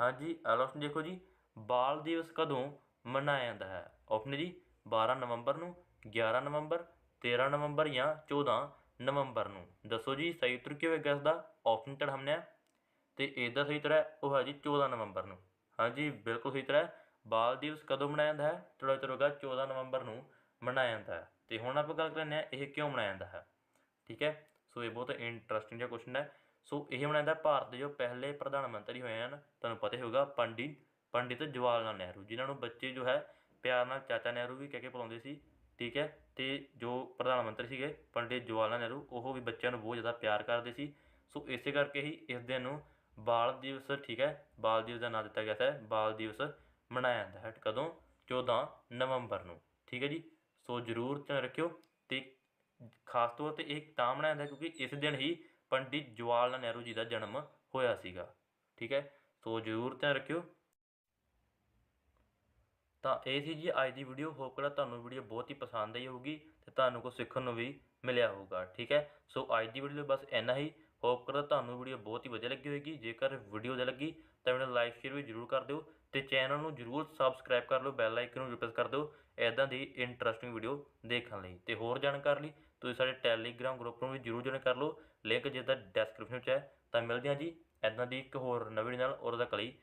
ਹਾਂਜੀ ਅਗਲਾ ਕੁਐਸਚਨ ਦੇਖੋ ਜੀ। ਬਾਲ ਦਿਵਸ ਕਦੋਂ ਮਨਾਇਆ ਜਾਂਦਾ ਹੈ? ਆਪਸ਼ਨ ਜੀ 12 ਨਵੰਬਰ ਨੂੰ 11 ਨਵੰਬਰ 13 ਨਵੰਬਰ ਜਾਂ 14 ਨਵੰਬਰ ਨੂੰ। ਦੱਸੋ ਜੀ, ਸਹੀ ਉੱਤਰ ਕੀ ਹੋਏਗਾ ਇਸ ਦਾ ਆਪਸ਼ਨ ਤੜ ਹਮਨੇ ਤੇ ਇਹਦਾ ਸਹੀ ਉੱਤਰ ਹੈ, ਉਹ ਹੈ ਜੀ 14 ਨਵੰਬਰ ਨੂੰ। ਹਾਂਜੀ ਬਿਲਕੁਲ ਸਹੀ ਉੱਤਰ ਹੈ। ਬਾਲ ਦਿਵਸ ਕਦੋਂ ਮਨਾਇਆ ਜਾਂਦਾ ਹੈ? ਤੁਹਾਡਾ ਉੱਤਰ ਹੋਗਾ 14 ਨਵੰਬਰ ਨੂੰ ਮਨਾਇਆ ਜਾਂਦਾ ਹੈ। ਤੇ ਹੁਣ ਆਪਾਂ ਗੱਲ ਕਰਨੇ ਆ ਇਹ ਕਿਉਂ ਮਨਾਇਆ ਜਾਂਦਾ ਹੈ? ਠੀਕ ਹੈ? ਸੋ ਇਹ ਬਹੁਤ ਇੰਟਰਸਟਿੰਗ ਜਿਹਾ ਕੁਐਸਚਨ ਹੈ। ਸੋ ਇਹ ਮਨਾਇਆ ਜਾਂਦਾ ਭਾਰਤ ਦੇ ਜੋ ਪਹਿਲੇ ਪ੍ਰਧਾਨ ਮੰਤਰੀ ਹੋਏ ਹਨ, ਤੁਹਾਨੂੰ ਪਤਾ ਹੀ ਹੋਗਾ ਪੰਡਿਤ ਪੰਡਿਤ ਜਵਾਹਰ ਲਾਲ ਨਹਿਰੂ, ਜਿਨ੍ਹਾਂ ਨੂੰ ਬੱਚੇ ਜੋ ਹੈ, ਪਿਆਰ ਨਾਲ ਚਾਚਾ ਨਹਿਰੂ ਵੀ ਕਹਿ ਕੇ ਬੁਲਾਉਂਦੇ ਸੀ, ਠੀਕ ਹੈ? ਤੇ ਜੋ ਪ੍ਰਧਾਨ ਮੰਤਰੀ ਸੀਗੇ, ਪੰਡਿਤ ਜਵਾਹਰ ਲਾਲ ਨਹਿਰੂ, ਉਹ ਵੀ ਬੱਚਿਆਂ ਨੂੰ ਬਹੁਤ ਜ਼ਿਆਦਾ ਪਿਆਰ ਕਰਦੇ ਸੀ। ਸੋ ਇਸੇ ਕਰਕੇ ਹੀ ਇਸ ਦਿਨ ਨੂੰ ਬਾਲ ਦਿਵਸ, ਠੀਕ ਹੈ? ਬਾਲ ਦਿਵਸ ਦਾ ਨਾਮ ਦਿੱਤਾ ਗਿਆ ਹੈ ਬਾਲ ਦਿਵਸ ਮਨਾਇਆ ਜਾਂਦਾ ਹੈ। ਕਦੋਂ? 14 ਨਵੰਬਰ ਨੂੰ, ਠੀਕ ਹੈ ਜੀ? ਸੋ ਜ਼ਰੂਰ ਧਿਆਨ ਰੱਖਿਓ ਤੇ ਖਾਸ ਤੌਰ ਤੇ ਇਹ ਤਾਂ ਮਨਾਇਆ ਜਾਂਦਾ ਕਿਉਂਕਿ ਇਸ ਦਿਨ ਹੀ ਪੰਡਿਤ ਜਵਾਹਰ ਲਾਲ ਨਹਿਰੂ ਜੀ ਦਾ ਜਨਮ ਹੋਇਆ ਸੀਗਾ। ਠੀਕ ਹੈ? ਸੋ ਜ਼ਰੂਰ ਧਿਆਨ ਰੱਖਿਓ। ਤਾਂ ਇਹ ਸੀ ਜੀ ਅੱਜ ਦੀ ਵੀਡੀਓ ਹੋਪ ਕਰਦਾ ਤੁਹਾਨੂੰ ਵੀਡੀਓ ਬਹੁਤ ਹੀ ਪਸੰਦ ਆਈ ਹੋਊਗੀ ਤੇ ਤੁਹਾਨੂੰ ਕੁਝ ਸਿੱਖਣ ਨੂੰ ਵੀ ਮਿਲਿਆ ਹੋਊਗਾ। ਠੀਕ ਹੈ? ਸੋ ਅੱਜ ਦੀ ਵੀਡੀਓ ਬਸ ਇੰਨਾ ਹੀ। ਹੋਪ ਕਰਦਾ ਤੁਹਾਨੂੰ ਵੀਡੀਓ ਬਹੁਤ ਹੀ ਵਧੀਆ ਲੱਗੀ ਹੋਏਗੀ। ਜੇਕਰ ਵੀਡੀਓ ਵਧੀਆ ਲੱਗੀ ਤਾਂ ਵੀਡੀਓ ਲਾਈਕ ਸ਼ੇਅਰ ਵੀ ਜਰੂਰ ਕਰ ਦਿਓ ਤੇ ਚੈਨਲ ਨੂੰ ਜਰੂਰ ਸਬਸਕ੍ਰਾਈਬ ਕਰ ਲਓ। ਬੈਲ ਆਈਕਨ ਨੂੰ ਵੀ ਪ੍ਰੈਸ ਕਰ ਦਿਓ। ਐਦਾਂ ਦੀ ਇੰਟਰਸਟਿੰਗ ਵੀਡੀਓ ਦੇਖਣ ਲਈ। ਤੇ ਹੋਰ ਜਾਣਕਾਰੀ ਲਈ ਤੁਸੀਂ ਸਾਡੇ ਟੈਲੀਗ੍ਰਾਮ ਗਰੁੱਪ ਨੂੰ ਵੀ ਜਰੂਰ ਜੁਆਇਨ ਕਰ ਲਓ। ਲਿੰਕ ਜਿੱਦਾਂ ਡੈਸਕ੍ਰਿਪਸ਼ਨ ਵਿੱਚ ਹੈ। ਤਾਂ ਮਿਲਦੇ ਹਾਂ ਜੀ। ਐਦਾਂ ਦੀ ਇੱਕ ਹੋਰ ਨਵੀਂ ਨਾਲ, ਔਰ ਉਹਦਾ ਕਲੀ।